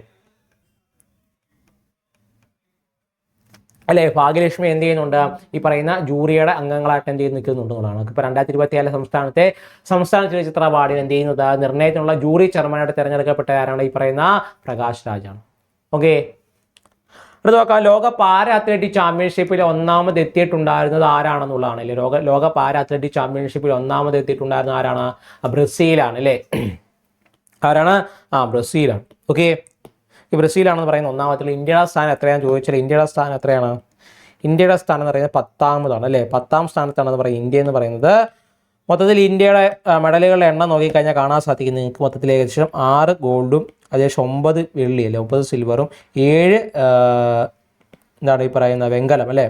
അല്ലെ? ഭാഗ്യലക്ഷ്മി എന്ത് ചെയ്യുന്നുണ്ട്? ഈ പറയുന്ന ജൂറിയുടെ അംഗങ്ങളായിട്ട് എന്ത് ചെയ്ത് നിൽക്കുന്നുണ്ട് എന്നുള്ളതാണ്. ഇപ്പോൾ രണ്ടായിരത്തി ഇരുപത്തിയാൽ സംസ്ഥാനത്തെ സംസ്ഥാന ചലച്ചിത്ര അവാർഡിൽ എന്ത് ചെയ്യുന്നത്? നിർണയത്തിനുള്ള ജൂറി ചെയർമാനായിട്ട് തിരഞ്ഞെടുക്കപ്പെട്ട ആരാണ്? ഈ പറയുന്ന പ്രകാശ് രാജാണ്. ഓക്കെ? അടുത്ത നോക്കാം ലോക പാര അത്ലറ്റിക് ചാമ്പ്യൻഷിപ്പിൽ ഒന്നാമത് എത്തിയിട്ടുണ്ടായിരുന്നത് ആരാണെന്നുള്ളതാണ് അല്ലേ? ലോക ലോക പാര അത്ലറ്റിക് ചാമ്പ്യൻഷിപ്പിൽ ഒന്നാമത് എത്തിയിട്ടുണ്ടായിരുന്ന ആരാണ്? ബ്രസീലാണ് അല്ലേ? ആരാണ്? ആ ബ്രസീലാണ്. ഓക്കെ? ഈ ബ്രസീലാണെന്ന് പറയുന്നത് ഒന്നാമത്തിൽ ഇന്ത്യയുടെ സ്ഥാനം എത്രയാണ് ചോദിച്ചാൽ ഇന്ത്യയുടെ സ്ഥാനം എത്രയാണ്? ഇന്ത്യയുടെ സ്ഥാനം എന്ന് പറയുന്നത് പത്താമതാണ് അല്ലേ? പത്താം സ്ഥാനത്താണെന്ന് പറയുന്നത് ഇന്ത്യ എന്ന് പറയുന്നത്. മൊത്തത്തിൽ ഇന്ത്യയുടെ മെഡലുകളുടെ എണ്ണം നോക്കിക്കഴിഞ്ഞാൽ കാണാൻ സാധിക്കും നിങ്ങൾക്ക് മൊത്തത്തിൽ ഏകദേശം ആറ് ഗോൾഡും ഏകദേശം ഒമ്പത് വെള്ളി അല്ലേ ഒമ്പത് സിൽവറും ഏഴ് എന്താണ് ഈ പറയുന്ന വെങ്കലം അല്ലേ?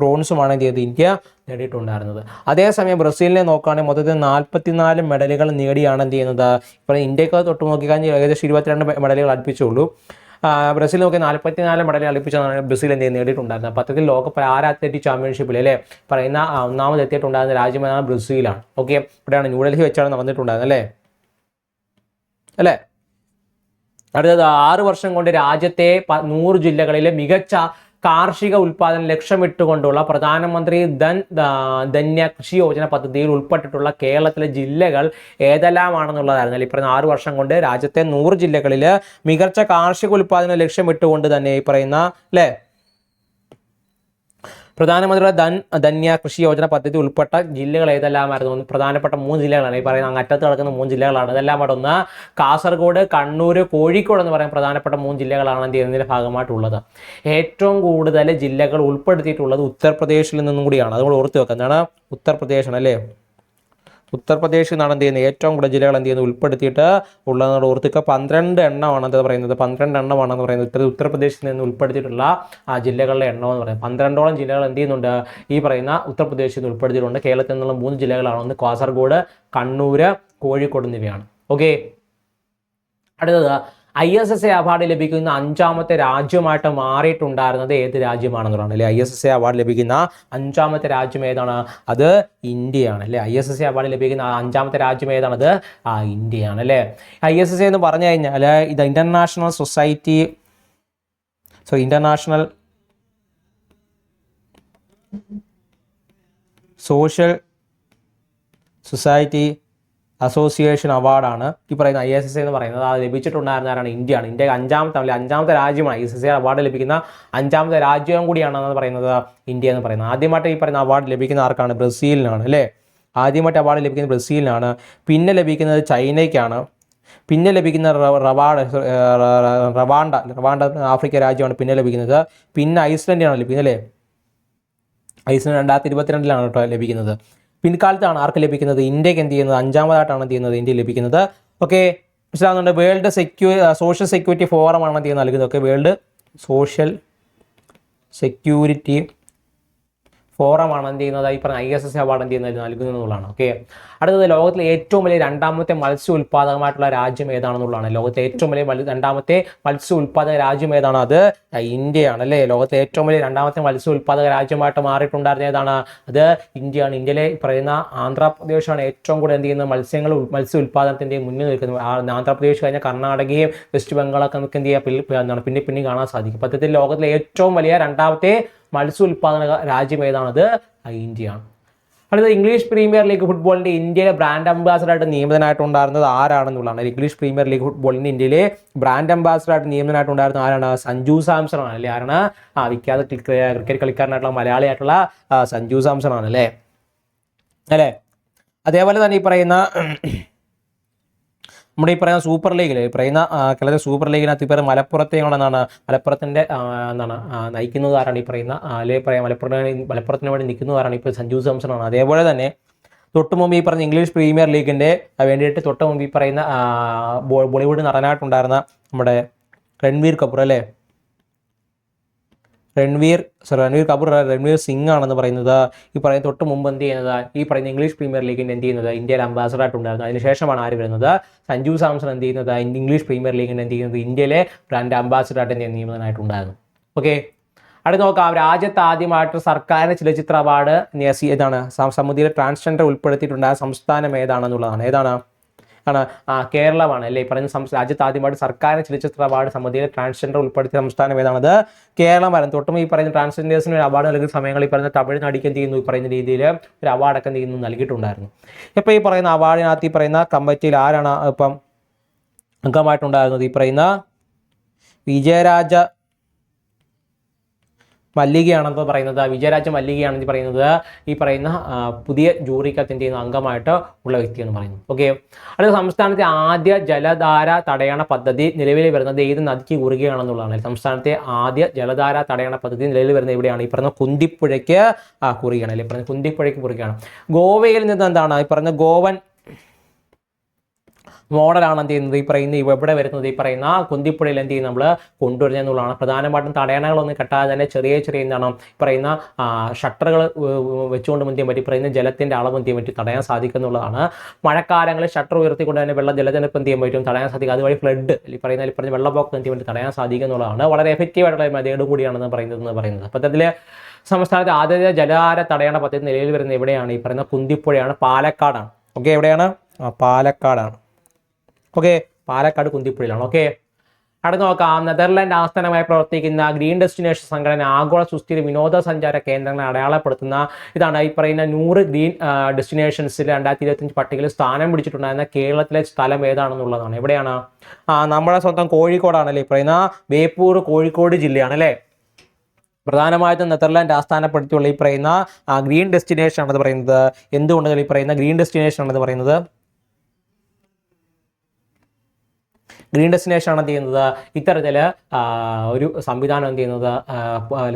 ബ്രോൺസുമാണ് എന്ത് ചെയ്തത് ഇന്ത്യ നേടിയിട്ടുണ്ടായിരുന്നത്. അതേസമയം ബ്രസീലിനെ നോക്കുകയാണെങ്കിൽ മൊത്തത്തിൽ നാൽപ്പത്തിനാല് മെഡലുകൾ നേടിയാണ് എന്ത് ചെയ്യുന്നത്. ഇപ്പോൾ ഇന്ത്യയ്ക്ക് തൊട്ട് നോക്കിക്കഴിഞ്ഞാൽ ഏകദേശം ഇരുപത്തിരണ്ട് മെഡലുകൾ അടുപ്പിച്ചുള്ളൂ ബ്രസീൽ നോക്കി നാൽപ്പത്തിനാല് മെഡലുകൾ അടുപ്പിച്ചാണ് ബ്രസീൽ എന്ത് നേടിയിട്ടുണ്ടായിരുന്നത്. പത്രത്തിൽ ലോക പാര അത്ലറ്റിക് ചാമ്പ്യൻഷിപ്പിൽ അല്ലേ? പറയുന്ന ഒന്നാമത് എത്തിയിട്ടുണ്ടായിരുന്ന രാജ്യമാണ് ബ്രസീലാണ്. ഓക്കെ? ഇവിടെയാണ് ന്യൂഡൽഹി വെച്ചാണ് നടന്നിട്ടുണ്ടായിരുന്നത് അല്ലേ? അല്ലേ? അടുത്തത് ആറ് വർഷം കൊണ്ട് രാജ്യത്തെ നൂറ് ജില്ലകളിലെ മികച്ച കാർഷിക ഉൽപാദനം ലക്ഷ്യമിട്ടുകൊണ്ടുള്ള പ്രധാനമന്ത്രി ധൻ ധന്യ കൃഷി യോജന പദ്ധതിയിൽ ഉൾപ്പെട്ടിട്ടുള്ള കേരളത്തിലെ ജില്ലകൾ ഏതെല്ലാമാണെന്നുള്ളതായിരുന്നു. അല്ലെങ്കിൽ ഇപ്പം ആറ് വർഷം കൊണ്ട് രാജ്യത്തെ നൂറ് ജില്ലകളിൽ മികച്ച കാർഷിക ഉൽപാദനം ലക്ഷ്യമിട്ടുകൊണ്ട് തന്നെ ഈ പറയുന്ന അല്ലേ പ്രധാനമന്ത്രിയുടെ ധൻ ധന്യ കൃഷി യോജന പദ്ധതി ഉൾപ്പെട്ട ജില്ലകൾ ഏതെല്ലാമായിരുന്നു? പ്രധാനപ്പെട്ട മൂന്ന് ജില്ലകളാണ്. ഈ പറയുന്ന അങ്ങറ്റത്ത് കിടക്കുന്ന മൂന്ന് ജില്ലകളാണ്. ഇതെല്ലാം ഒന്ന് കാസർഗോഡ് കണ്ണൂർ കോഴിക്കോട് എന്ന് പറയുന്ന പ്രധാനപ്പെട്ട മൂന്ന് ജില്ലകളാണ് എന്ത് ചെയ്യുന്നതിന്റെ ഭാഗമായിട്ടുള്ളത്. ഏറ്റവും കൂടുതൽ ജില്ലകൾ ഉൾപ്പെടുത്തിയിട്ടുള്ളത് ഉത്തർപ്രദേശിൽ നിന്നും കൂടിയാണ്. അതുകൊണ്ട് ഓർത്ത് വെക്കുക എന്താണ്? ഉത്തർപ്രദേശാണ് അല്ലേ? ഉത്തർപ്രദേശിൽ നിന്നാണ് എന്ത് ചെയ്യുന്നത് ഏറ്റവും കൂടുതൽ ജില്ലകൾ എന്ത് ചെയ്യുന്നത് ഉൾപ്പെടുത്തിയിട്ട് ഉള്ളതെന്ന് ഓർത്തിക്കുക പന്ത്രണ്ട് എണ്ണമാണ് എന്താ പറയുന്നത്. പന്ത്രണ്ട് എണ്ണമാണെന്ന് പറയുന്നത് ഉത്തര ഉത്തർപ്രദേശിൽ നിന്ന് ഉൾപ്പെടുത്തിയിട്ടുള്ള ആ ജില്ലകളുടെ എണ്ണം എന്ന് പറയുന്നത് പന്ത്രണ്ടോളം ജില്ലകൾ എന്ത് ചെയ്യുന്നുണ്ട്? ഈ പറയുന്ന ഉത്തർപ്രദേശിൽ നിന്ന് ഉൾപ്പെടുത്തിയിട്ടുണ്ട്. കേരളത്തിൽ നിന്നുള്ള മൂന്ന് ജില്ലകളാണ് ഒന്ന് കാസർഗോഡ് കണ്ണൂർ കോഴിക്കോട് എന്നിവയാണ്. ഓക്കെ അടുത്തത് I S S A award ലഭിക്കുന്ന അഞ്ചാമത്തെ രാജ്യമായിട്ട് മാറിയിട്ടുണ്ടായിരുന്നത് ഏത് രാജ്യമാണെന്നുള്ളതാണ് അല്ലെ? I S S A award ലഭിക്കുന്ന അഞ്ചാമത്തെ രാജ്യം ഏതാണ്? അത് ഇന്ത്യയാണ് അല്ലെ? I S S A award ലഭിക്കുന്ന അഞ്ചാമത്തെ രാജ്യം ഏതാണത്? ആ ഇന്ത്യയാണ് അല്ലേ? ഐ എസ് എസ് എ എന്ന് പറഞ്ഞു കഴിഞ്ഞാൽ ഇത് international society so international social society association അവാർഡാണ് ഈ പറയുന്ന ഐ എസ് എസ് എന്ന് പറയുന്നത്. അത് ലഭിച്ചിട്ടുണ്ടായിരുന്നവരാണ് ഇന്ത്യയാണ്. ഇന്ത്യ അഞ്ചാമത്തെ അല്ലെങ്കിൽ അഞ്ചാമത്തെ രാജ്യമാണ് ഐ എസ് എസ്. അവാർഡ് ലഭിക്കുന്ന അഞ്ചാമത്തെ രാജ്യവും കൂടിയാണെന്ന് പറയുന്നത് ഇന്ത്യ എന്ന് പറയുന്നത്. ആദ്യമായിട്ട് ഈ പറയുന്ന അവാർഡ് ലഭിക്കുന്ന ആർക്കാണ്? ബ്രസീലിനാണ് അല്ലേ? ആദ്യമായിട്ട് അവാർഡ് ലഭിക്കുന്നത് ബ്രസീലിനാണ്. പിന്നെ ലഭിക്കുന്നത് ചൈനയ്ക്കാണ്. പിന്നെ ലഭിക്കുന്ന റവാഡ് റവാണ്ട റവാണ്ട ആഫ്രിക്ക രാജ്യമാണ് പിന്നെ ലഭിക്കുന്നത്. പിന്നെ ഐസ്ലൻഡിനാണ് ലഭിക്കുന്നത് അല്ലേ? ഐസ്ലൻഡ് രണ്ടായിരത്തി ഇരുപത്തിരണ്ടിലാണ് കേട്ടോ ലഭിക്കുന്നത്. പിൻകാലത്താണ് ആർക്ക് ലഭിക്കുന്നത്? ഇന്ത്യയ്ക്ക് എന്ത് ചെയ്യുന്നത്? അഞ്ചാമതായിട്ടാണ് എന്ത് ചെയ്യുന്നത്? ഇന്ത്യ ലഭിക്കുന്നത്. ഓക്കെ മനസ്സിലാകുന്നുണ്ട് വേൾഡ് സെക്യൂ സോഷ്യൽ സെക്യൂരിറ്റി ഫോറമാണ് എന്ത് ചെയ്യുന്നത്? നൽകുന്നത്. ഓക്കെ വേൾഡ് സോഷ്യൽ സെക്യൂരിറ്റി ഫോറമാണ് എന്ത് ചെയ്യുന്നത്? ഈ പറഞ്ഞ ഐ എസ് എസ് അവാർഡ് എന്ത് ചെയ്യുന്നത് നൽകുന്നതാണ് ഓക്കെ അടുത്തത് ലോകത്തിലെ ഏറ്റവും വലിയ രണ്ടാമത്തെ മത്സ്യ ഉൽപ്പാദകമായിട്ടുള്ള രാജ്യം ഏതാണെന്നുള്ളതാണ്. ലോകത്തെ ഏറ്റവും വലിയ രണ്ടാമത്തെ മത്സ്യ ഉൽപ്പാദക രാജ്യം ഏതാണ്? അത് ഇന്ത്യയാണ് അല്ലേ? ലോകത്തിലെ ഏറ്റവും വലിയ രണ്ടാമത്തെ മത്സ്യ ഉൽപ്പാദക രാജ്യമായിട്ട് മാറിയിട്ടുണ്ടായിരുന്ന ഏതാണ്? അത് ഇന്ത്യയാണ്. ഇന്ത്യയിലെ പറയുന്ന ആന്ധ്രാപ്രദേശാണ് ഏറ്റവും കൂടുതൽ എന്ത് ചെയ്യുന്നത്? മത്സ്യങ്ങൾ മത്സ്യ ഉൽപ്പാദനത്തിന്റെ മുന്നിൽ നിൽക്കുന്നത്. ആന്ധ്രാപ്രദേശ് കഴിഞ്ഞാൽ കർണാടകയും വെസ്റ്റ് ബംഗാളൊക്കെ നമുക്ക് എന്ത് ചെയ്യാം? പിന്നെ പിന്നെ കാണാൻ സാധിക്കും. പത്രത്തിൽ ലോകത്തിലെ ഏറ്റവും വലിയ രണ്ടാമത്തെ മത്സ്യ ഉൽപ്പാദന രാജ്യം ഏതാണത്? ഇന്ത്യയാണ്. അടുത്ത ഇംഗ്ലീഷ് പ്രീമിയർ ലീഗ് ഫുട്ബോളിന്റെ ഇന്ത്യയിലെ ബ്രാൻഡ് അംബാസഡറായിട്ട് നിയമിതനായിട്ടുണ്ടായിരുന്നത് ആരാണെന്നുള്ളതാണ്. ഇംഗ്ലീഷ് പ്രീമിയർ ലീഗ് ഫുട്ബോളിന്റെ ഇന്ത്യയിലെ ബ്രാൻഡ് അംബാസഡറായിട്ട് നിയമിതനായിട്ടുണ്ടായിരുന്ന ആരാണ്? സഞ്ജു സാംസൺ ആണ് അല്ലേ? ആരാണ്? ആ വിഖ്യാത ക്രിക്കറ്റ് കളിക്കാരനായിട്ടുള്ള മലയാളിയായിട്ടുള്ള സഞ്ജു സാംസൺ ആണ് അല്ലേ? അല്ലേ? അതേപോലെ തന്നെ ഈ പറയുന്ന നമ്മുടെ ഈ പറയുന്ന സൂപ്പർ ലീഗിൽ പറയുന്ന കേരളത്തിലെ സൂപ്പർ ലീഗിനകത്ത് ഇപ്പോൾ മലപ്പുറത്തെ മലപ്പുറത്തെയാണ് മലപ്പുറത്തിന്റെ എന്താണ് നയിക്കുന്നതാരാണ് ഈ പറയുന്ന അല്ലെങ്കിൽ പറയാം മലപ്പുറത്തിന് മലപ്പുറത്തിന് വേണ്ടി നിൽക്കുന്നത് ആരാണ്? ഇപ്പോൾ സഞ്ജു സാംസൺ ആണ് അതേപോലെ തന്നെ തൊട്ട് മുമ്പ് ഈ പറഞ്ഞ ഇംഗ്ലീഷ് പ്രീമിയർ ലീഗിന്റെ വേണ്ടിയിട്ട് തൊട്ട് മുമ്പ് ഈ പറയുന്ന ബോളിവുഡ് നടനായിട്ടുണ്ടായിരുന്ന നമ്മുടെ രൺവീർ കപൂർ അല്ലേ? രൺവീർ സോറി രൺവീർ കപൂർ രൺവീർ സിംഗ് ആണെന്ന് പറയുന്നത് ഈ പറയുന്ന തൊട്ട് മുമ്പ് എന്ത് ചെയ്യുന്നത്? ഈ പറയുന്ന ഇംഗ്ലീഷ് പ്രീമിയർ ലീഗിന്റെ എന്ത് ചെയ്യുന്നത്? ഇന്ത്യയിൽ അംബാസഡർ ആയിട്ടുണ്ടായിരുന്നു. അതിനുശേഷമാണ് ആര് വരുന്നത്? സഞ്ജു സാംസൺ എന്ത് ചെയ്യുന്നത്? ഇംഗ്ലീഷ് പ്രീമിയർ ലീഗിന്റെ എന്ത് ചെയ്യുന്നത്? ഇന്ത്യയിലെ ബ്രാൻഡ് അംബാസഡർ ആയിട്ട് നിയമിതനായിട്ടുണ്ടായിരുന്നു. ഓക്കെ അടുത്ത് നോക്കാം. രാജ്യത്ത് ആദ്യമായിട്ട് സർക്കാരിന് ചലച്ചിത്ര അവാർഡ് സം- സമിതിയിൽ ട്രാൻസ്ജെൻഡർ ഉൾപ്പെടുത്തിയിട്ടുണ്ടായ സംസ്ഥാനം ഏതാണെന്നുള്ളതാണ്. ഏതാണ്? ആ കേരളമാണ്. അല്ലേ? പറയുന്ന സംസ്ഥാന രാജ്യത്ത് ആദ്യമായിട്ട് സർക്കാരിന് ചലച്ചിത്ര അവാർഡ് സമിതിയിൽ ട്രാൻസ്ജെൻഡർ ഉൾപ്പെടുത്തിയ സംസ്ഥാനം ഏതാണത്? കേരളമായിരുന്നു. തൊട്ടും ഈ പറയുന്ന ട്രാൻസ്ജെൻഡേഴ്സിന് ഒരു അവാർഡ് നൽകുന്ന സമയങ്ങളിൽ പറയുന്ന തമിഴ്നാടിക്ക് എന്ത് ചെയ്യുന്നു? ഈ പറയുന്ന രീതിയിൽ ഒരു അവാർഡൊക്കെ എന്ത് ചെയ്യുന്നു? നൽകിയിട്ടുണ്ടായിരുന്നു. ഇപ്പോൾ ഈ പറയുന്ന അവാർഡിനകത്ത് ഈ പറയുന്ന കമ്മിറ്റിയിൽ ആരാണ് ഇപ്പം അംഗമായിട്ടുണ്ടായിരുന്നത്? ഈ പറയുന്ന വിജയരാജ മല്ലികയാണെന്ന് പറയുന്നത് വിജയരാജ മല്ലികയാണെന്ന് പറയുന്നത് ഈ പറയുന്ന പുതിയ ജൂറിക്കത്തിന്റെ അംഗമായിട്ട് ഉള്ള വ്യക്തി എന്ന് പറയുന്നു. ഓക്കെ അടുത്ത സംസ്ഥാനത്തെ ആദ്യ ജലധാര തടയണ പദ്ധതി നിലവിൽ വരുന്നത് ഏത് നദിക്ക് കുറുകയാണെന്നുള്ളതാണ്. സംസ്ഥാനത്തെ ആദ്യ ജലധാര തടയണ പദ്ധതി നിലവിൽ വരുന്നത് എവിടെയാണ്? ഈ പറഞ്ഞ കുന്തിപ്പുഴയ്ക്ക് കുറുകയാണ് അല്ലെ? പറഞ്ഞ കുന്തിപ്പുഴയ്ക്ക് കുറുകയാണ്. ഗോവയിൽ നിന്ന് എന്താണ്? ഈ പറഞ്ഞ ഗോവൻ മോഡലാണ് എന്ത് ചെയ്യുന്നത്? ഈ പറയുന്ന ഇവ എവിടെ വരുന്നത്? ഈ പറയുന്ന കുന്തിപ്പുഴയിൽ എന്ത് ചെയ്യും നമ്മൾ കൊണ്ടുവരുന്നത് എന്നുള്ളതാണ്. പ്രധാനമായിട്ടും തടയണകളൊന്നും കെട്ടാതെ തന്നെ ചെറിയ ചെറിയ എന്താണ്? പറയുന്ന ഷട്ടറുകൾ വെച്ചുകൊണ്ട് എന്ത് പറ്റും? പറയുന്ന ജലത്തിന്റെ അളവ് എന്ത് പറ്റും? തടയാൻ സാധിക്കും എന്നുള്ളതാണ്. മഴക്കാലങ്ങളിൽ ഷട്ടർ ഉയർത്തിക്കൊണ്ട് തന്നെ വെള്ള ജലജനപ്പ് എന്ത് ചെയ്യാൻ പറ്റും? തടയാൻ സാധിക്കും. അതുവഴി ഫ്ലഡ് ഈ പറയുന്ന ഈ പറഞ്ഞ വെള്ളപ്പൊക്കം എന്ത് ചെയ്യാൻ തടയാൻ സാധിക്കും എന്നുള്ളതാണ്. വളരെ എഫക്റ്റീവ് ആയിട്ടുള്ള മെതേഡ് കൂടിയാണെന്ന് പറയുന്നത് എന്ന് പറയുന്നത്. അപ്പോൾ അതിൽ സംസ്ഥാനത്തെ ആദ്യത്തെ ജലധാര തടയണ പദ്ധതി നിലയിൽ വരുന്നത് എവിടെയാണ്? ഈ പറയുന്ന കുന്തിപ്പുഴയാണ് പാലക്കാടാണ്. ഓക്കെ എവിടെയാണ്? പാലക്കാടാണ്. ഓക്കെ പാലക്കാട് കുന്തിപ്പുഴയിലാണ്. ഓക്കെ അടുത്ത് നോക്കാം. നെതർലാൻഡ് ആസ്ഥാനമായി പ്രവർത്തിക്കുന്ന ഗ്രീൻ ഡെസ്റ്റിനേഷൻ സംഘടന ആഗോള സുസ്ഥിര വിനോദസഞ്ചാര കേന്ദ്രങ്ങളെ അടയാളപ്പെടുത്തുന്ന ഇതാണ് ഈ പറയുന്ന നൂറ് ഗ്രീൻ ഡെസ്റ്റിനേഷൻസിൽ രണ്ടായിരത്തി ഇരുപത്തിയഞ്ച് പട്ടികയിൽ സ്ഥാനം പിടിച്ചിട്ടുണ്ടായിരുന്ന കേരളത്തിലെ സ്ഥലം ഏതാണെന്നുള്ളതാണ്. എവിടെയാണ്? നമ്മുടെ സ്വന്തം കോഴിക്കോടാണല്ലേ ഈ പറയുന്ന ബേപ്പൂർ കോഴിക്കോട് ജില്ലയാണല്ലേ? പ്രധാനമായിട്ടും നെതർലാൻഡ് ആസ്ഥാനപ്പെടുത്തിയുള്ള ഈ പറയുന്ന ഗ്രീൻ ഡെസ്റ്റിനേഷൻ ആണെന്ന് പറയുന്നത് എന്തുകൊണ്ടാണ് ഈ പറയുന്ന ഗ്രീൻ ഡെസ്റ്റിനേഷൻ ആണെന്ന് പറയുന്നത്? ഗ്രീൻ ഡെസ്റ്റിനേഷൻ ആണ് എന്ത് ചെയ്യുന്നത്? ഇത്തരത്തിൽ ഒരു സംവിധാനം എന്ത് ചെയ്യുന്നത്?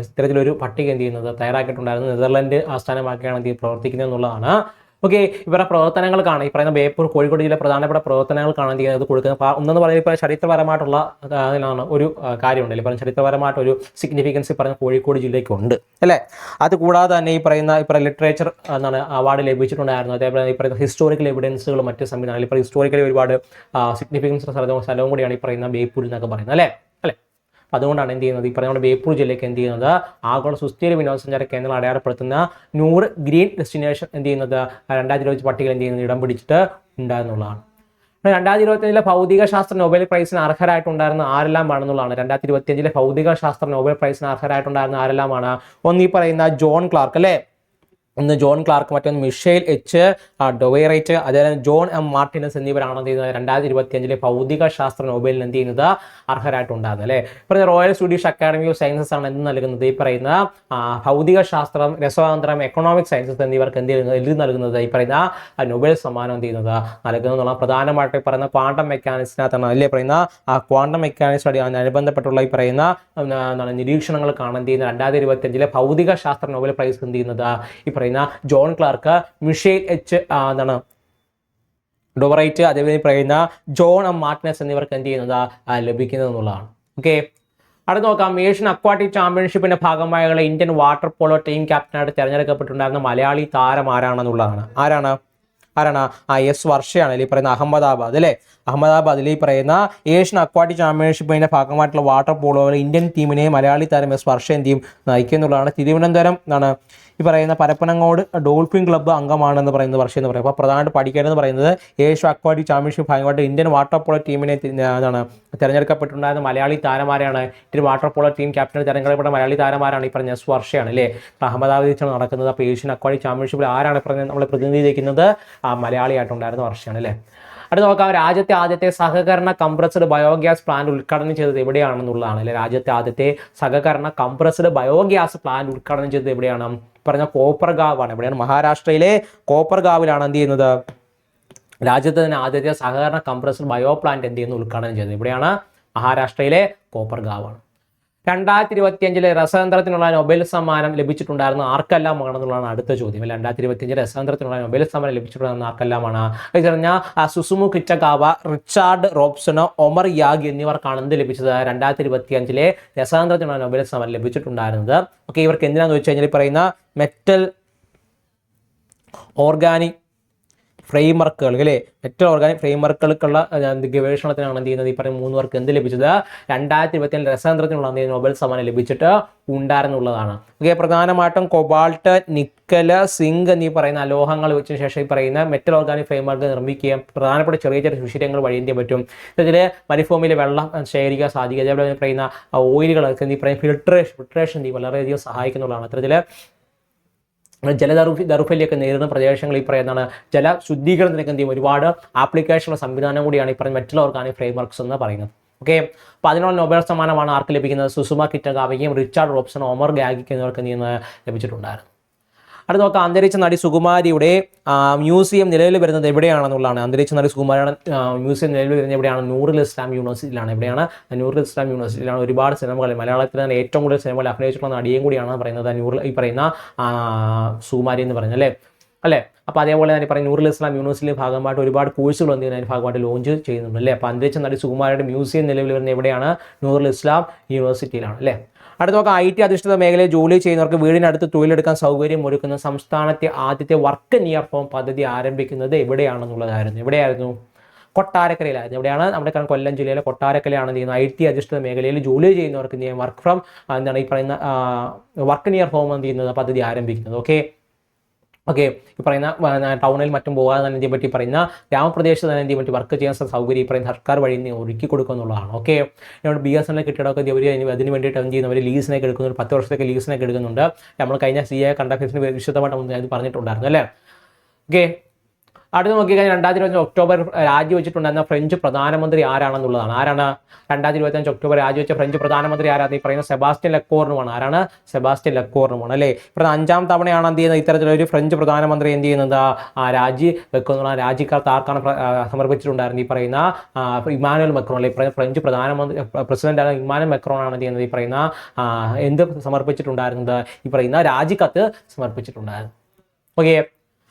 ഇത്തരത്തിലൊരു പട്ടിക എന്ത് ചെയ്യുന്നത്? തയ്യാറാക്കിയിട്ടുണ്ടായിരുന്നു. നെതർലൻഡ് ആസ്ഥാനമാക്കിയാണ് എന്ത് പ്രവർത്തിക്കുന്നത് എന്നുള്ളതാണ്. ഓക്കെ ഇവരുടെ പ്രവർത്തനങ്ങൾ കാണാം. ഈ പറയുന്ന ബേപ്പൂർ കോഴിക്കോട് ജില്ലയിലെ പ്രധാനപ്പെട്ട പ്രവർത്തനങ്ങൾ കാണാൻ എന്ത് ചെയ്യുന്നത് കൊടുക്കുന്നത് ഒന്നെന്ന് പറയുന്നത് ഇപ്പോൾ ചരിത്രപരമായിട്ടുള്ള അതിനാണ് ഒരു കാര്യമുണ്ട് അല്ലെങ്കിൽ പറയുന്ന ചരിത്രപരമായിട്ട് ഒരു സിഗ്നിഫിക്കൻസ് പറയുന്ന കോഴിക്കോട് ജില്ലയ്ക്കുണ്ട്. അല്ലേ? അത് കൂടാതെ തന്നെ ഈ പറയുന്ന ഇപ്പോൾ ലിറ്ററേച്ചർ എന്നാണ് അവാർഡ് ലഭിച്ചിട്ടുണ്ടായിരുന്നു. അതേപോലെ ഈ പറയുന്ന ഹിസ്റ്റോറിക്കൽ എവിഡൻസുകളും മറ്റ് സംവിധാനം ഇപ്പോൾ ഹിസ്റ്റോറിക്കലി ഒരുപാട് സിഗ്നിഫിക്കൻസ് സ്ഥലവും കൂടിയാണ് ഈ പറയുന്ന ബേപ്പൂർ എന്നൊക്കെ പറയുന്നത്. അല്ലേ? അതുകൊണ്ടാണ് എന്ത് ചെയ്യുന്നത്? ഈ പറയുന്ന ബേപ്പൂർ ജില്ലയ്ക്ക് എന്ത് ചെയ്യുന്നത്? ആഗോള സുസ്ഥിര വിനോദസഞ്ചാര കേന്ദ്രം അടയാളപ്പെടുത്തുന്ന നൂറ് ഗ്രീൻ ഡെസ്റ്റിനേഷൻ എന്ത് ചെയ്യുന്നത്? രണ്ടായിരത്തി ഇരുപത്തി പട്ടികയിൽ എന്ത് ചെയ്യുന്നത്? ഇടം പിടിച്ചിട്ട് ഉണ്ടായെന്നുള്ളതാണ്. രണ്ടായിരത്തി ഇരുപത്തിയഞ്ചിലെ ഭൗതിക ശാസ്ത്ര നോബൽ പ്രൈസിന് അർഹരായിട്ടുണ്ടായിരുന്ന ആരെല്ലാം ആണെന്നുള്ളതാണ്. രണ്ടായിരത്തി ഇരുപത്തിയഞ്ചിലെ ഭൗതിക ശാസ്ത്ര നോബൽ പ്രൈസിന് അർഹരായിട്ടുണ്ടായിരുന്ന ആരെല്ലാമാണ്? ഒന്ന് ഈ പറയുന്ന ജോൺ ക്ലാർക്ക് അല്ലേ? ഒന്ന് ജോൺ ക്ലാർക്ക് മറ്റൊന്ന് മിഷേൽ എച്ച് ഡൊവൈറൈറ്റ് അതേപോലെ ജോൺ എം മാർട്ടിനസ് എന്നിവരാണ് എന്ത് ചെയ്യുന്നത്? രണ്ടായിരത്തി ഇരുപത്തി അഞ്ചിലെ ഭൗതിക ശാസ്ത്ര നോബലിന് എന്ത് ചെയ്യുന്നത്? അർഹരായിട്ടുണ്ടാകുന്നത് അല്ലേ? ഇപ്പം royal Swedish academy of sciences ആണ് എന്ത് നൽകുന്നത്? ഈ പറയുന്ന ഭൗതിക ശാസ്ത്രം രസതന്ത്രം എക്കണോമിക് സയൻസസ് എന്നിവർക്ക് എന്ത് ചെയ്യുന്നത്? എന്ത് നൽകുന്നത് ഈ പറയുന്ന നൊബേൽ സമ്മാനം എന്ത് ചെയ്യുന്നത്? നൽകുന്നത് എന്നുള്ള പ്രധാനമായിട്ട് പറയുന്ന ക്വാണ്ടം മെക്കാനിക്സിനകത്താണ് അല്ലേ? പറയുന്ന ആ ക്വാണ്ടം മെക്കാനിക്സ് അനുബന്ധപ്പെട്ടുള്ള ഈ പറയുന്ന നിരീക്ഷണങ്ങൾ കാണാൻ ചെയ്യുന്ന രണ്ടായിരത്തി ഇരുപത്തി അഞ്ചിലെ ഭൗതിക ശാസ്ത്ര നോബൽ പ്രൈസ് എന്ത് ചെയ്യുന്നത്? ഈ പറയുന്ന ജോൺ ക്ലാർക്ക് മിഷേൽ എച്ച് എന്താണ്? ഡോറൈറ്റ് അതേപോലെ പറയുന്ന ജോൺ എം മാർട്ടിനസ് എന്നിവർക്ക് എന്ത് ചെയ്യുന്നത് ലഭിക്കുന്നത് എന്നുള്ളതാണ്. ഓക്കെ അടുത്ത് നോക്കാം. ഏഷ്യൻ അക്വാട്ടിക് ചാമ്പ്യൻഷിപ്പിന്റെ ഭാഗമായുള്ള ഇന്ത്യൻ വാട്ടർ പോളോ ടീം ക്യാപ്റ്റനായിട്ട് തിരഞ്ഞെടുക്കപ്പെട്ടിട്ടുണ്ടായിരുന്ന മലയാളി താരം ആരാണെന്നുള്ളതാണ്. ആരാണ്? ആരാണ്? ആ എസ് വർഷയാണ് ഈ പറയുന്ന അഹമ്മദാബാദ് അല്ലേ? അഹമ്മദാബാദിൽ ഈ പറയുന്ന ഏഷ്യൻ അക്വാട്ടിക് ചാമ്പ്യൻഷിപ്പിന്റെ ഭാഗമായിട്ടുള്ള വാട്ടർ പോളോയിൽ ഇന്ത്യൻ ടീമിനെ മലയാളി താരം എസ് വർഷ എന്ത് ചെയ്യും? നയിക്കുന്നുള്ളതാണ് തിരുവനന്തപുരം എന്താണ്? ഈ പറയുന്ന പരപ്പനങ്ങോട് ഡോൾഫിൻ ക്ലബ്ബ് അംഗമാണെന്ന് പറയുന്നത് വർഷം എന്ന് പറയുന്നത് അപ്പോൾ പ്രധാനമായിട്ട് പഠിക്കേണ്ടതെന്ന് പറയുന്നത് ഏഷ്യ അക്വാറ്റിക് ചാമ്പ്യൻഷിപ്പ് ഭാഗമായിട്ട് ഇന്ത്യൻ വാട്ടർ പോളോ ടീമിനെ എന്താണ് തിരഞ്ഞെടുക്കപ്പെട്ടിട്ടുണ്ടായിരുന്ന Malayali താരമാരാണ്. Indian water polo team captain തിരഞ്ഞെടുക്കപ്പെട്ട മലയാളി താരമാരാണ് ഈ പറഞ്ഞ സ്വർഷയാണ് അല്ലേ? അഹമ്മദാബാദിച്ചാണ് നടക്കുന്നത്. അപ്പോൾ ഏഷ്യൻ അക്വാറ്റിക് ചാമ്പ്യൻഷിപ്പിൽ ആരാണ് പറഞ്ഞത് നമ്മളെ പ്രതിനിധീകരിക്കുന്നത്? ആ മലയാളിയായിട്ടുണ്ടായിരുന്ന വർഷമാണ് അല്ലേ? അടുത്ത് നോക്കാം. രാജ്യത്തെ ആദ്യത്തെ സഹകരണ കംപ്രസ്ഡ് ബയോഗ്യാസ് പ്ലാന്റ് ഉദ്ഘാടനം ചെയ്തത് എവിടെയാണെന്നുള്ളതാണ് അല്ലെ? രാജ്യത്തെ ആദ്യത്തെ സഹകരണ കംപ്രസ്ഡ് ബയോഗ്യാസ് പ്ലാന്റ് ഉദ്ഘാടനം ചെയ്തത് എവിടെയാണ്? പറഞ്ഞ കോപ്പർഗാവാണ്. എവിടെയാണ് മഹാരാഷ്ട്രയിലെ കോപ്പർഗാവിലാണ് എന്ത് ചെയ്യുന്നത്? രാജ്യത്തെ തന്നെ ആദ്യത്തെ സഹകരണ കംപ്രസർ ബയോ പ്ലാന്റ് എന്ത് ചെയ്യുന്നു? ഉദ്ഘാടനം ചെയ്തത് ഇവിടെയാണ് മഹാരാഷ്ട്രയിലെ കോപ്പർഗാവാണ്. രണ്ടായിരത്തി ഇരുപത്തിയഞ്ചിലെ രസതന്ത്രത്തിനുള്ള നൊബേൽ സമ്മാനം ലഭിച്ചിട്ടുണ്ടായിരുന്ന ആണെന്നുള്ളതാണ് അടുത്ത ചോദ്യം. രണ്ടായിരത്തി ഇരുപത്തിയഞ്ചിലെ രസതന്ത്രത്തിനുള്ള നൊബേൽ സമ്മാനം ലഭിച്ചിട്ടുണ്ടായിരുന്ന ആർക്കെല്ലാമാണ് ഇത് പറഞ്ഞാൽ Susumu Kitagawa Richard Robson Omar Yaghi എന്നിവർക്കാണ് എന്ത് ലഭിച്ചത്? രണ്ടായിരത്തി ഇരുപത്തിയഞ്ചിലെ രസതന്ത്രത്തിനുള്ള നൊബേൽ സമ്മാനം ലഭിച്ചിട്ടുണ്ടായിരുന്നത്. ഓക്കെ ഇവർക്ക് എന്തിനാന്ന് വെച്ച് കഴിഞ്ഞാൽ പറയുന്ന മെറ്റൽ ഓർഗാനിക് ഫ്രെയിം വർക്കുകൾ അല്ലേ മെറ്റൽ ഓർഗാനിക് ഫ്രെയിം വർക്കുകൾക്കുള്ള ഗവേഷണത്തിനാണ് എന്ത് ചെയ്യുന്നത്? ഈ പറയുന്ന മൂന്ന് പേർക്ക് എന്ത് ലഭിച്ചത്? രണ്ടായിരത്തി ഇരുപത്തിയേഴ് രസതന്ത്രത്തിനുള്ള എന്ത് സമ്മാനം ലഭിച്ചിട്ട് ഉണ്ടായിരുന്നുള്ളതാണ്. ഓക്കെ പ്രധാനമായിട്ടും കൊബാൾട്ട് നിക്കൽ സിങ്ക് എന്നീ പറയുന്ന അലോഹങ്ങൾ വെച്ച ശേഷം ഈ പറയുന്ന മെറ്റൽ ഓർഗാനിക് ഫ്രെയിം വർക്ക് നിർമ്മിക്കുകയും പ്രധാനപ്പെട്ട ചെറിയ ചെറിയ സുഷിരങ്ങൾ വഴി എന്ത് പറ്റും? ഇതിൽ മരുഭൂമിയിൽ വെള്ളം ശേഖരിക്കാൻ സാധിക്കുക അതേപോലെ പറയുന്ന ഓയിലുകൾ ഫിൽട്രേഷൻ ഫിൽട്രേഷൻ വളരെ വളരെയധികം സഹായിക്കുന്നുള്ളതാണ്. അത്തരത്തിൽ ജലദൗർഭ്യ ദൗർബല്യമൊക്കെ നേരിടുന്ന പ്രദേശങ്ങൾ ഈ പറയുന്നതാണ് ജല ശുദ്ധീകരണത്തിനൊക്കെ എന്ത് ചെയ്യും? ഒരുപാട് ആപ്ലിക്കേഷനുള്ള സംവിധാനം കൂടിയാണ് ഈ പറയുന്ന മറ്റുള്ളവർക്കാണ് ഈ ഫ്രെയിം വർക്ക്സ് എന്ന് പറയുന്നത്. ഓക്കെ അപ്പോൾ അതിനുള്ള നൊബേൽ സമ്മാനമാണ് ആർക്ക് ലഭിക്കുന്നത്? സുസുമ കിറ്റഗാവയ്ക്കും റിച്ചാർഡ് റോബ്സൺ ഒമർ ഗാഗിക്ക് എന്നിവർക്ക് ചെയ്യുന്നത്? ലഭിച്ചിട്ടുണ്ടായിരുന്നു. അടുത്ത നോക്കാം അന്തരിച്ച നടി സുകുമാരിയുടെ മ്യൂസിയം നിലവിൽ വരുന്നത് എവിടെയാണെന്നുള്ളതാണ്. അന്തരിച്ച നടി സുകുമാരിയുടെ മ്യൂസിയം നിലവിൽ വരുന്നത് എവിടെയാണ്? നൂറുൽ ഇസ്ലാം യൂണിവേഴ്സിറ്റിയിലാണ്. എവിടെയാണ്? നൂറുൽ ഇസ്ലാം യൂണിവേഴ്സിറ്റിയിലാണ്. ഒരുപാട് സിനിമകൾ മലയാളത്തിൽ തന്നെ ഏറ്റവും കൂടുതൽ സിനിമകൾ അഭിനയിച്ചിട്ടുള്ള നടിയും കൂടിയാണ് പറയുന്നത് നൂറിൽ ഈ പറയുന്ന സുകുമാരി എന്ന് പറയുന്നത് അല്ലേ? അല്ലേ? അപ്പോൾ അതേപോലെ തന്നെ പറയും നൂറുൽ ഇസ്ലാം യൂണിവേഴ്സിറ്റിയുടെ ഭാഗമായിട്ട് ഒരുപാട് കോഴ്സുകൾ എന്ത് ചെയ്യുന്നതിന് ഭാഗമായിട്ട് ലോഞ്ച് ചെയ്യുന്നുണ്ട് അല്ലേ? അപ്പോൾ അന്തരിച്ച നടി സുകുമാരിയുടെ മ്യൂസിയം നിലവിൽ വരുന്നത് എവിടെയാണ്? നൂറുൽ ഇസ്ലാം യൂണിവേഴ്സിറ്റിയിലാണ് അല്ലേ? അടുത്ത നോക്കാം ഐ ടി അധിഷ്ഠിത മേഖലയിൽ ജോലി ചെയ്യുന്നവർക്ക് വീടിനടുത്ത് തൊഴിലെടുക്കാൻ സൗകര്യം ഒരുക്കുന്ന സംസ്ഥാനത്തെ ആദ്യത്തെ വർക്ക് നിയർ ഹോം പദ്ധതി ആരംഭിക്കുന്നത് എവിടെയാണെന്നുള്ളതായിരുന്നു. എവിടെയായിരുന്നു? കൊട്ടാരക്കരയിലായിരുന്നു. എവിടെയാണ്? നമ്മുടെ കൊല്ലം ജില്ലയിലെ കൊട്ടാരക്കരയാണ് എന്ത് ചെയ്യുന്നത്. ഐ ടി അധിഷ്ഠിത മേഖലയിൽ ജോലി ചെയ്യുന്നവർക്ക് വർക്ക് ഫ്രം എന്താണ് ഈ പറയുന്ന വർക്ക് നിയർ ഹോം എന്ത് ചെയ്യുന്നത്? പദ്ധതി ആരംഭിക്കുന്നത്. ഓക്കെ ഓക്കെ ഈ പറയുന്ന ടൗണിൽ മറ്റും പോകാതെ തന്നെ എന്ത് പറ്റി പറയുന്ന ഗ്രാമപ്രദേശത്ത് തന്നെ പറ്റി വർക്ക് ചെയ്യാൻ സൗകര്യം ഈ പറയുന്ന സർക്കാർ വഴി ഒരുക്കി കൊടുക്കുക ഓക്കെ ഇവിടെ ബി എസ് എൻ എൽ കെട്ടിടമൊക്കെ അവർ അതിന് വേണ്ടിയിട്ട് എന്ത് ചെയ്യുന്നവർ ലീസിനൊക്കെ എടുക്കുന്നുണ്ട് പത്ത് വർഷത്തേക്ക് ലീസിനൊക്കെ എടുക്കുന്നുണ്ട്. നമ്മൾ കഴിഞ്ഞ സി എ കണ്ടക്ടേഴ്സിന് വിശദമായിട്ട് അത് പറഞ്ഞിട്ടുണ്ടായിരുന്നു അല്ലേ? ഓക്കെ അടുത്ത് നോക്കിക്കഴിഞ്ഞാൽ രണ്ടായിരത്തി ഇരുപത്തി ഒക്ടോബർ രാജിവെച്ചിട്ടുണ്ടായിരുന്ന ഫ്രഞ്ച് പ്രധാനമന്ത്രി ആരാണെന്നുള്ളതാണ്. ആരാണ് രണ്ടായിരത്തി ഇരുപത്തഞ്ച് ഒക്ടോബർ രാജിവെച്ച ഫ്രഞ്ച് പ്രധാനമന്ത്രി ആരാണ് ഈ പറയുന്ന സെബാസ്റ്റ്യൻ ലെക്കോറിനുമാണ്. ആരാണ്? സെബാസ്റ്റ്യൻ ലെക്കോറിനുമാണ് അല്ലേ? ഇപ്പം അഞ്ചാം തവണയാണ് എന്ത് ചെയ്യുന്നത്? ഇത്തരത്തിലൊരു ഫ്രഞ്ച് പ്രധാനമന്ത്രി എന്ത് ചെയ്യുന്നത്? ആ രാജി വെക്കുന്ന രാജിക്കാർക്ക് ആർക്കാണ് സമർപ്പിച്ചിട്ടുണ്ടായിരുന്നു ഈ പറയുന്ന ഇമാനുവൽ മെക്രോൺ അല്ലെ? ഫ്രഞ്ച് പ്രധാനമന്ത്രി പ്രസിഡന്റ് ആണ് ഇമാനുവൽ മെക്രോൺ ആണ് എന്ത് ചെയ്യുന്നത്? ഈ പറയുന്ന എന്ത് സമർപ്പിച്ചിട്ടുണ്ടായിരുന്നത്? ഈ പറയുന്ന രാജിക്കത്ത് സമർപ്പിച്ചിട്ടുണ്ടായിരുന്നു. ഓക്കെ.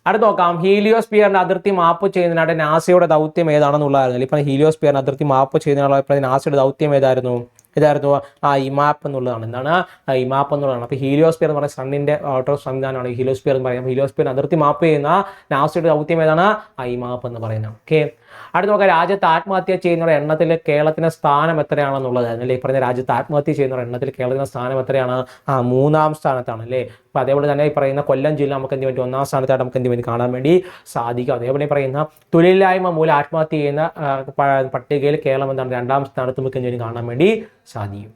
അടുത്ത് നോക്കാം. ഹീലിയോസ്പിയറിന്റെ അതിർത്തി മാപ്പ് ചെയ്യുന്നതിനായിട്ട് നാസയുടെ ദൗത്യം ഏതാണെന്നുള്ളതായിരുന്നു. ഇപ്പം ഹീലിയോസ്പിയറിന്റെ അതിർത്തി മാപ്പ് ചെയ്യുന്നതിനുള്ള നാസയുടെ ദൗത്യം ഏതായിരുന്നു? ഇതായിരുന്നു ആ ഇമാപ്പ് എന്നുള്ളതാണ്. എന്താണ്? ഇമാപ്പ് എന്നുള്ളതാണ്. അപ്പോൾ ഹീലിയോസ്പിയർ എന്ന് പറയുന്ന സണ്ണിന്റെ ഓട്ടോ സംവിധാനമാണ് ഹീലിയോസ്പിയർ എന്ന് പറയുന്നത്. ഹീലിയോസ്പിയർ അതിർത്തി മാപ്പ് ചെയ്യുന്ന നാസയുടെ ദൗത്യം ഏതാണ്? ആ ഇമാപ്പ് എന്ന് പറയുന്നത്. ഓക്കെ. അടുത്ത് നോക്കാം രാജ്യത്ത് ആത്മഹത്യ ചെയ്യുന്നവരുടെ എണ്ണത്തിൽ കേരളത്തിന്റെ സ്ഥാനം എത്രയാണെന്നുള്ളത്. അല്ലേ ഈ പറഞ്ഞ രാജ്യത്ത് ആത്മഹത്യ ചെയ്യുന്നവരുടെ എണ്ണത്തിൽ കേരളത്തിന്റെ സ്ഥാനം എത്രയാണ്? ആ മൂന്നാം സ്ഥാനത്താണ് അല്ലേ? അപ്പോൾ അതേപോലെ തന്നെ ഈ പറയുന്ന കൊല്ലം ജില്ല നമുക്ക് എന്ത് വേണ്ടി ഒന്നാം സ്ഥാനത്തായിട്ട് നമുക്ക് എന്ത് വേണ്ടി കാണാൻ വേണ്ടി സാധിക്കും. അതേപോലെ പറയുന്ന തൊഴിലില്ലായ്മ മൂലം ആത്മഹത്യ ചെയ്യുന്ന പട്ടികയിൽ കേരളം എന്താണ്? രണ്ടാം സ്ഥാനത്ത് നമുക്ക് എന്ത് വേണ്ടി കാണാൻ വേണ്ടി സാധിക്കും.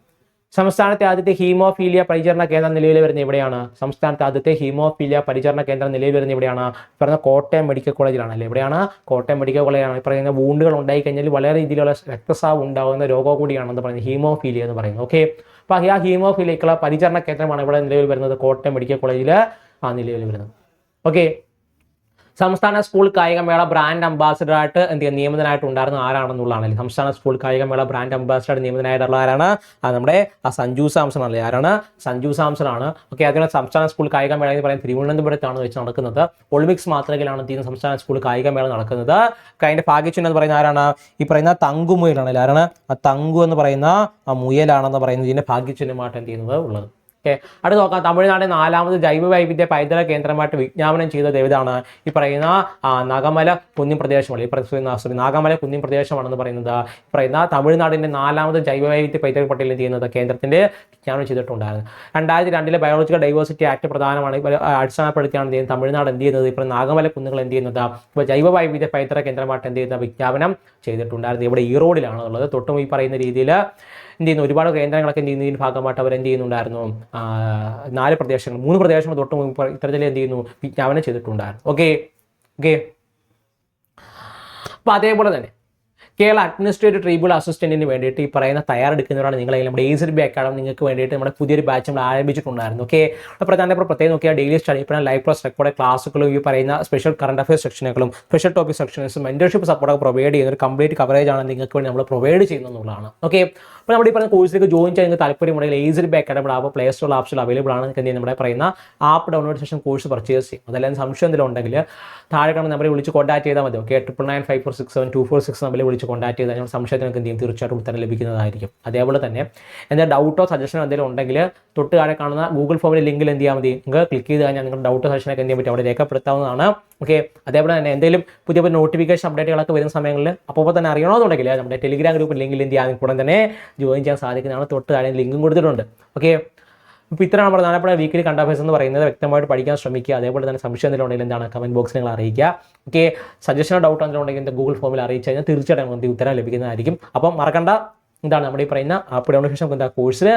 സംസ്ഥാനത്തെ ആദ്യത്തെ ഹീമോഫീലിയ പരിചരണ കേന്ദ്രം നിലവിൽ വരുന്ന എവിടെയാണ്? സംസ്ഥാനത്തെ ആദ്യത്തെ ഹീമോഫീലിയ പരിചരണ കേന്ദ്രം നിലവിൽ വരുന്ന എവിടെയാണ്? പറയുന്ന കോട്ടയം മെഡിക്കൽ കോളേജിലാണ് അല്ലേ എവിടെയാണ്? കോട്ടയം മെഡിക്കൽ കോളേജാണ് പറയുന്ന വൂണ്ടുകൾ ഉണ്ടായി കഴിഞ്ഞാൽ വളരെ രീതിയിലുള്ള രക്തസ്രാവം ഉണ്ടാകുന്ന രോഗം കൂടിയാണെന്ന് പറയുന്നത് ഹീമോഫീലിയ എന്ന് പറയുന്നത് ഓക്കെ അപ്പോൾ ആ ഹീമോഫീലിയക്കുള്ള പരിചരണ കേന്ദ്രമാണ് ഇവിടെ നിലവിൽ വരുന്നത് കോട്ടയം മെഡിക്കൽ കോളേജിൽ ആ നിലവിൽ വരുന്നത്. ഓക്കെ സംസ്ഥാന സ്കൂൾ കായികമേള ബ്രാൻഡ് അംബാസിഡറായിട്ട് എന്ത് ചെയ്യുക? നിയമിതനായിട്ട് ഉണ്ടായിരുന്ന ആരാണെന്നുള്ളതാണ് സംസ്ഥാന സ്കൂൾ കായികമേള ബ്രാൻഡ് അംബാസിഡർ നിയമിതനായിട്ടുള്ള ആരാണ്? നമ്മുടെ ആ സഞ്ജു സാംസൺ അല്ലേ? ആരാണ്? സഞ്ജു സാംസൺ ആണ്. ഓക്കെ അതിന് സംസ്ഥാന സ്കൂൾ കായികമേള എന്ന് പറയുന്നത് തിരുവനന്തപുരത്താണ് വെച്ച് നടക്കുന്നത്. ഒളിമ്പിക്സ് മാതൃകയിലാണ് ചെയ്യുന്നത് സംസ്ഥാന സ്കൂൾ കായികമേള നടക്കുന്നത്. അതിന്റെ ഭാഗ്യചിഹ്നം എന്ന് പറയുന്ന ആരാണ്? ഈ പറയുന്ന തങ്കുമുയലാണ് ആരാണ്? ആ തങ്കു എന്ന് പറയുന്ന ആ മുയലാണെന്ന് പറയുന്നത് ഇതിന്റെ ഭാഗ്യചിഹ്നമായിട്ട് എന്ത് ചെയ്യുന്നത്? ഉള്ളത്. ഓക്കെ. അടുത്ത് നോക്കാം. തമിഴ്നാട് നാലാമത് ജൈവ വൈവിധ്യ പൈതൃക കേന്ദ്രമായിട്ട് വിജ്ഞാപനം ചെയ്ത ഏതാണ് ഈ പറയുന്ന നഗമല കുന്നിൻ പ്രദേശമാണ് ഈ sorry, നാഗമല കുന്നിൻ പ്രദേശമാണെന്ന് പറയുന്നത്. ഈ പറയുന്ന തമിഴ്നാടിന്റെ നാലാമത് ജൈവ വൈവിധ്യ പൈതൃക പട്ടികയിൽ ചെയ്യുന്നത് കേന്ദ്രത്തിന്റെ വിജ്ഞാപനം ചെയ്തിട്ടുണ്ടായിരുന്നു. രണ്ടായിരത്തി രണ്ടിലെ ബയോളജിക്കൽ ഡൈവേഴ്സിറ്റി ആക്ട് പ്രധാനമാണ് അടിസ്ഥാനപ്പെടുത്തിയാണ് ചെയ്യുന്നത് തമിഴ്നാട് എന്ത് ചെയ്യുന്നത്? ഇപ്പോൾ നാഗമല കുന്നുകൾ എന്ത് ചെയ്യുന്നത്? ഇപ്പോൾ ജൈവ വൈവിധ്യ പൈതൃക കേന്ദ്രമായിട്ട് എന്ത് ചെയ്യുന്ന വിജ്ഞാപനം ചെയ്തിട്ടുണ്ടായിരുന്നു. ഇവിടെ ഈറോഡിലാണ് ഉള്ളത് തൊട്ടും ഈ പറയുന്ന രീതിയിൽ എന്ത് ചെയ്യുന്നു ഒരുപാട് കേന്ദ്രങ്ങളൊക്കെ എന്ത് ചെയ്യുന്നതിന്റെ ഭാഗമായിട്ട് അവർ എന്ത് ചെയ്യുന്നുണ്ടായിരുന്നു നാല് പ്രദേശങ്ങൾ മൂന്ന് പ്രദേശങ്ങൾ തൊട്ട് മുമ്പ് ഇത്തരത്തിൽ എന്ത് ചെയ്യുന്നു വിജ്ഞാപനം ചെയ്തിട്ടുണ്ടായിരുന്നു. ഓക്കെ ഓക്കെ അപ്പോൾ അതേപോലെ തന്നെ കേരള അഡ്മിനിസ്ട്രേറ്റീവ് ട്രിബ്യൂണൽ അസിസ്റ്റന്റിന് വേണ്ടിയിട്ട് ഈ പറയുന്ന തയ്യാറെടുക്കുന്നവരാണ് നിങ്ങളെങ്കിൽ നമ്മുടെ ഏസർ ബി അക്കാഡമി നിങ്ങൾക്ക് വേണ്ടിയിട്ട് നമ്മുടെ പുതിയൊരു ബാച്ച് നമ്മൾ ആരംഭിച്ചിട്ടുണ്ടായിരുന്നു. ഓക്കെ പ്രധാനപ്പെട്ട പ്രത്യേകം നോക്കിയാൽ daily study plan live plus record ക്ലാസ്സുകളും ഈ പറയുന്ന സ്പെഷ്യൽ കറണ്ട് അഫയേഴ്സ് സെക്ഷനുകളും സ്പെഷ്യൽ ടോപ്പിക് സെക്ഷൻസും മെന്റർഷിപ്പ് സപ്പോർട്ടൊക്കെ പ്രൊവൈഡ് ചെയ്യുന്ന ഒരു കംപ്ലീറ്റ് കവറേജ് ആണ് നിങ്ങൾക്ക് വേണ്ടി നമ്മൾ പ്രൊവൈഡ് ചെയ്യുന്നതെന്നുള്ളതാണ് ഓക്കെ അപ്പോൾ നമ്മുടെ ഈ പറഞ്ഞ കോഴ്സിലേക്ക് ജോയിൻ ചെയ്യാൻ നിങ്ങൾക്ക് താല്പര്യമുണ്ടെങ്കിൽ ഏസർ ബാക്ക് അക്കാഡമി ആപ്പ് പ്ലേ സ്റ്റോർ ആപ്സിൽ അവൈലബിൾ ആണ് ചെയ്യാം നമ്മുടെ പറയുന്ന app download session course purchase ചെയ്യും. അതല്ലെങ്കിൽ സംശയം എന്തെങ്കിലും ഉണ്ടെങ്കിൽ താഴെ കാണുന്ന നമ്പറിൽ വിളിച്ച് കോൺടാക്ട് ചെയ്താൽ മതി okay triple nine five four six seven two four six നമ്പറിൽ വിളിച്ച് കോൺടാക്ട് ചെയ്താൽ ഞങ്ങൾ സംശയത്തിനൊക്കെ എന്തെങ്കിലും ചെയ്യും തീർച്ചയായിട്ടും ഉത്തരം ലഭിക്കുന്നതായിരിക്കും. അതേപോലെ തന്നെ എന്താ ഡൗട്ടോ സജഷനോ എന്തെങ്കിലും ഉണ്ടെങ്കിൽ തൊട്ട് താഴെ കാണുന്ന ഗൂഗിൾ ഫോമിലെ ലിങ്കിൽ എന്ത് ചെയ്യാൽ മതി? നിങ്ങൾക്ക് ക്ലിക്ക് ചെയ്ത് കഴിഞ്ഞാൽ നിങ്ങളുടെ ഡൗട്ടോ സജഷനൊക്കെ എന്ത് ചെയ്യാൻ പറ്റും? അവിടെ രേഖപ്പെടുത്താവുന്നതാണ് ഓക്കെ അതേപോലെ തന്നെ എന്തെങ്കിലും പുതിയ പുതിയ നോട്ടിഫിക്കേഷൻ അപ്ഡേറ്റുകളൊക്കെ വരുന്ന സമയങ്ങളിൽ അപ്പോൾ തന്നെ അറിയണമെന്നുണ്ടെങ്കിൽ നമ്മുടെ ടെലിഗ്രാം ഗ്രൂപ്പ് ലിങ്കിൽ എന്ത് ചെയ്യാൻ ഉടൻ തന്നെ ജോയിൻ ചെയ്യാൻ സാധിക്കുന്നതാണ്. തൊട്ട് താഴെ ലിങ്കും കൊടുത്തിട്ടുണ്ട്. ഓക്കെ ഇപ്പോൾ ഇത്രയാണ് പ്രധാനപ്പെട്ട വീക്കിലി കണ്ടാഫേഴ്സ് എന്ന് പറയുന്നത്. വ്യക്തമായിട്ട് പഠിക്കാൻ ശ്രമിക്കുക. അതേപോലെ തന്നെ സംശയം എന്തെങ്കിലും ഉണ്ടെങ്കിൽ എന്താണ് കമന്റ് ബോക്സിൽ നിങ്ങൾ അറിയിക്കുക. ഓക്കെ സജഷനോ ഡൗട്ട് എന്തെങ്കിലും ഉണ്ടെങ്കിൽ എന്റെ ഗൂഗിൾ ഫോമിൽ അറിയിച്ചു കഴിഞ്ഞാൽ തീർച്ചയായിട്ടും നമുക്ക് ഉത്തരം ലഭിക്കുന്നതായിരിക്കും. അപ്പം മറക്കണ്ട. എന്താണ് നമ്മുടെ ഈ പറയുന്ന ആപ്പ് ഡൗൺലോഡ് ശേഷം എന്താ കോഴ്സിൽ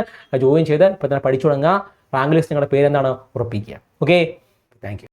ജോയിൻ ചെയ്ത് ഇപ്പോൾ തന്നെ പഠിച്ചു തുടങ്ങുക. റാങ്ക് ലിസ്റ്റ് നിങ്ങളുടെ പേരെന്താണ് ഉറപ്പിക്കുക. Okay thank